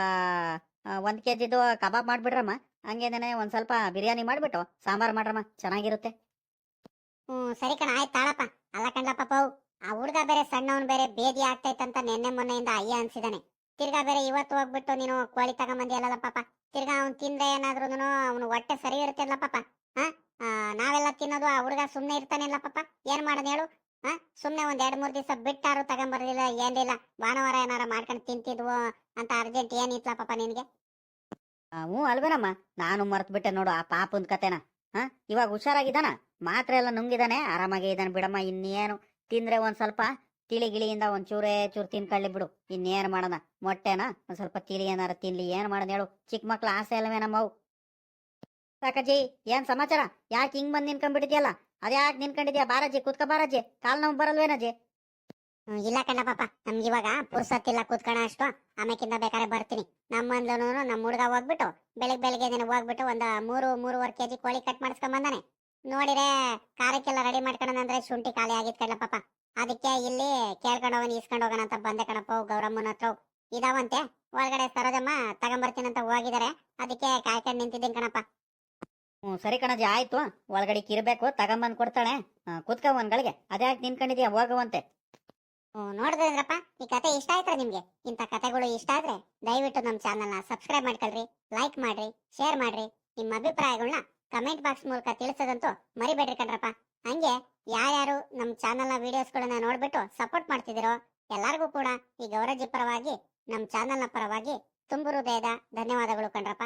ಒಂದ್ ಕೆ ಜಿದು ಕಬಾಬ್ ಮಾಡ್ಬಿಡ್ರಮ್ಮ. ಹಂಗೇನೇ ಒಂದು ಸ್ವಲ್ಪ ಬಿರಿಯಾನಿ ಮಾಡಿಬಿಟ್ಟು ಸಾಂಬಾರು ಮಾಡ್ರಮ್ಮ. ಚೆನ್ನಾಗಿರುತ್ತೆ. ಹ್ಞೂ ಸರಿ ಕಣ, ಆಯ್ತು ತಾಳಪ್ಪ. ಅಲ್ಲ ಕಣ್ಲಪ್ಪ ಪೌ, ಆ ಹುಡುಗ ಬೇರೆ ಸಣ್ಣವನ್ ಬೇರೆ ಬೇದಿ ಆಗ್ತೈತಂತ ನಿನ್ನೆ ಮೊನ್ನೆಯಿಂದ ಅಯ್ಯ ಅನ್ಸಿದಾನೆ. ತಿರ್ಗಾ ಬೇರೆ ಇವತ್ತು ಹೋಗ್ಬಿಟ್ಟು ನೀನು ಕೋಳಿ ತಗೊಂಬಂದಿಯಲ್ಲ ಪಾಪ. ತಿರ್ಗಾ ಅವ್ನು ತಿಂದ್ರೆ ಏನಾದ್ರೂ ಅವನು ಹೊಟ್ಟೆ ಸರಿ ಇರುತ್ತಿಲ್ಲ ಪಾಪ. ಹಾ? ನಾವೆಲ್ಲ ತಿನ್ನೋದು ಆ ಹುಡುಗ ಸುಮ್ನೆ ಇರ್ತಾನಿಲ್ಲ ಪಾಪ. ಏನ್ ಮಾಡೋದು ಹೇಳು? ಹಾ? ಸುಮ್ನೆ ಒಂದ್ ಎರಡ್ ಮೂರ್ ದಿವಸ ಬಿಟ್ಟಾರು ತಗೊಂಬರ್ಲಿಲ್ಲ, ಏನಿಲ್ಲ. ಭಾನುವಾರ ಏನಾರ ಮಾಡ್ಕೊಂಡು ತಿಂತಿದ್ವು ಅಂತ ಅರ್ಜೆಂಟ್ ಏನಿತ್ಲ ಪಾಪ ನಿನ್ಗೆ? ಹ್ಞೂ ಅಲ್ವೇನಮ್ಮ ನಾನು ಮರ್ತ್ ಬಿಟ್ಟೆ ನೋಡು ಆ ಪಾಪನ್ ಕತೆನ. ಹಾ? ಇವಾಗ ಹುಷಾರಾಗಿದ್ದಾನ? ಮಾತ್ರ ಎಲ್ಲ ನುಂಗಿದಾನೆ. ಆರಾಮಾಗಿ ಇದ್ದಾನೆ ಬಿಡಮ್ಮ, ಇನ್ನೇನು. ತಿಂದ್ರೆ ಒಂದ್ ಸ್ವಲ್ಪ ತಿಳಿ ಗಿಳಿಯಿಂದ ಒಂದ್ ಚೂರೇ ಚೂರು ತಿನ್ಕೊಳ್ಳಿ ಬಿಡು. ಇನ್ನೇನ್ ಮಾಡೋಣ? ಮೊಟ್ಟೆನ ಒಂದ್ ಸ್ವಲ್ಪ ತಿಳಿ ಏನಾರ ತಿನ್ಲಿ. ಏನ್ ಮಾಡೋಣ ಹೇಳು? ಚಿಕ್ಕ ಮಕ್ಳ ಆಸೆ ಅಲ್ವೇನಮ್ಮವು ಸಾಕಜ್ಜಿ, ಏನ್ ಸಮಾಚಾರ? ಯಾಕೆ ಹಿಂಗ್ ಬಂದ್ ನಿನ್ಕೊಂಡ್ಬಿಟ್ಟಿದ್ಯಲ್ಲ ಅದ್ಯಾಕೆ ನಿನ್ಕೊಂಡಿದ್ಯಾ ಬಾರಜ್ಜಿ, ಕುತ್ಕ ಬಾರಜ್ಜಿ. ಕಾಲ್ ನೋವು ಬರಲ್ವೇನಜ್ಜಿ ಇಲ್ಲ ಕಣ್ಣ ಪಾಪ ನಮ್ಗೆ ಇವಾಗ ಪುರ್ಸತ್ತಿಲ್ಲ ಕೂತ್ಕೋಣ ಅಷ್ಟು. ಆಮೇಕಿಂದ ಬೇಕಾದ್ರೆ ಬರ್ತೀನಿ. ನಮ್ಮಂದ್ಲೂ ನಮ್ಮ ಹುಡುಗ ಹೋಗ್ಬಿಟ್ಟು ಬೆಳಿಗ್ಗೆ ಬೆಳಿಗ್ಗೆ ದಿನ ಹೋಗ್ಬಿಟ್ಟು ಒಂದು ಮೂರು, ಮೂರುವರೆ ಕೆಜಿ ಕೋಳಿ ಕಟ್ ಮಾಡಿಸ್ಕೊಂಡ್ ಬಂದಾನೆ. ನೋಡಿರೆ, ಖಾರಕ್ಕೆಲ್ಲ ರೆಡಿ ಮಾಡ್ಕೊಳ್ಳೋಣ ಅಂದ್ರೆ ಶುಂಠಿ ಖಾಲಿ ಆಗಿತ್ ಕಣ್ಣ ಪಾಪ ಅದಕ್ಕೆ ಇಲ್ಲಿ ಕೇಳ್ಕೊಂಡು ಹೋಗೋಣ ಇಸ್ಕೊಂಡು ಹೋಗೋಣ ಅಂತ ಬಂದೆ ಕಣಪ್ಪ ಗೌರಮ್ಮನ ಹತ್ರ ಇದಾವಂತೆ? ಒಳಗಡೆ ಸರೋಜಮ್ಮ ಅಂತ ಹೋಗಿದ್ದಾರೆ ಅದಕ್ಕೆ ಕಾಯ್ಕೊಂಡು ನಿಂತಿದ್ದೀನಿ ಕಣಪ್ಪ. ಹ್ಞೂ ಸರಿ ಕಣಜ್ಜಿ ಆಯ್ತು. ಒಳಗಡೆ ಕಿರ್ಬೇಕು ತಗೊಂಬಂದು ಕೊಡ್ತಾಳೆ. ಕುತ್ಕ ಒಂದ್ಗಳಿಗೆ. ಅದ್ಯಾಕೆ ನಿನ್ಕೊಂಡಿದ್ಯಾ ಹೋಗುವಂತೆ. ಹ್ಞೂ ನೋಡಿದ್ರಪ್ಪ ಈ ಕತೆ ಇಷ್ಟ ಆಯ್ತಾ ನಿಮ್ಗೆ? ಇಂಥ ಕತೆಗಳು ಇಷ್ಟ ಆದ್ರೆ ದಯವಿಟ್ಟು ನಮ್ಮ ಚಾನಲ್ನ ಸಬ್ಸ್ಕ್ರೈಬ್ ಮಾಡ್ಕೊಳ್ರಿ ಲೈಕ್ ಮಾಡ್ರಿ ಶೇರ್ ಮಾಡ್ರಿ. ನಿಮ್ಮ ಅಭಿಪ್ರಾಯಗಳನ್ನ ಕಮೆಂಟ್ ಬಾಕ್ಸ್ ಮೂಲಕ ತಿಳಿಸೋದಂತೂ ಮರಿಬೇಡ್ರಿ ಕಣ್ರಪ್ಪ. ಹಂಗೆ ಯಾರ್ಯಾರು ನಮ್ಮ ಚಾನಲ್ನ ವಿಡಿಯೋಸ್ಗಳನ್ನ ನೋಡ್ಬಿಟ್ಟು ಸಪೋರ್ಟ್ ಮಾಡ್ತಿದ್ದೀರೋ ಎಲ್ಲರಿಗೂ ಕೂಡ ಈ ಗೌರಜಿ ಪರವಾಗಿ ನಮ್ಮ ಚಾನಲ್ನ ಪರವಾಗಿ ತುಂಬು ಹೃದಯದ ಧನ್ಯವಾದಗಳು ಕಣ್ರಪ್ಪ.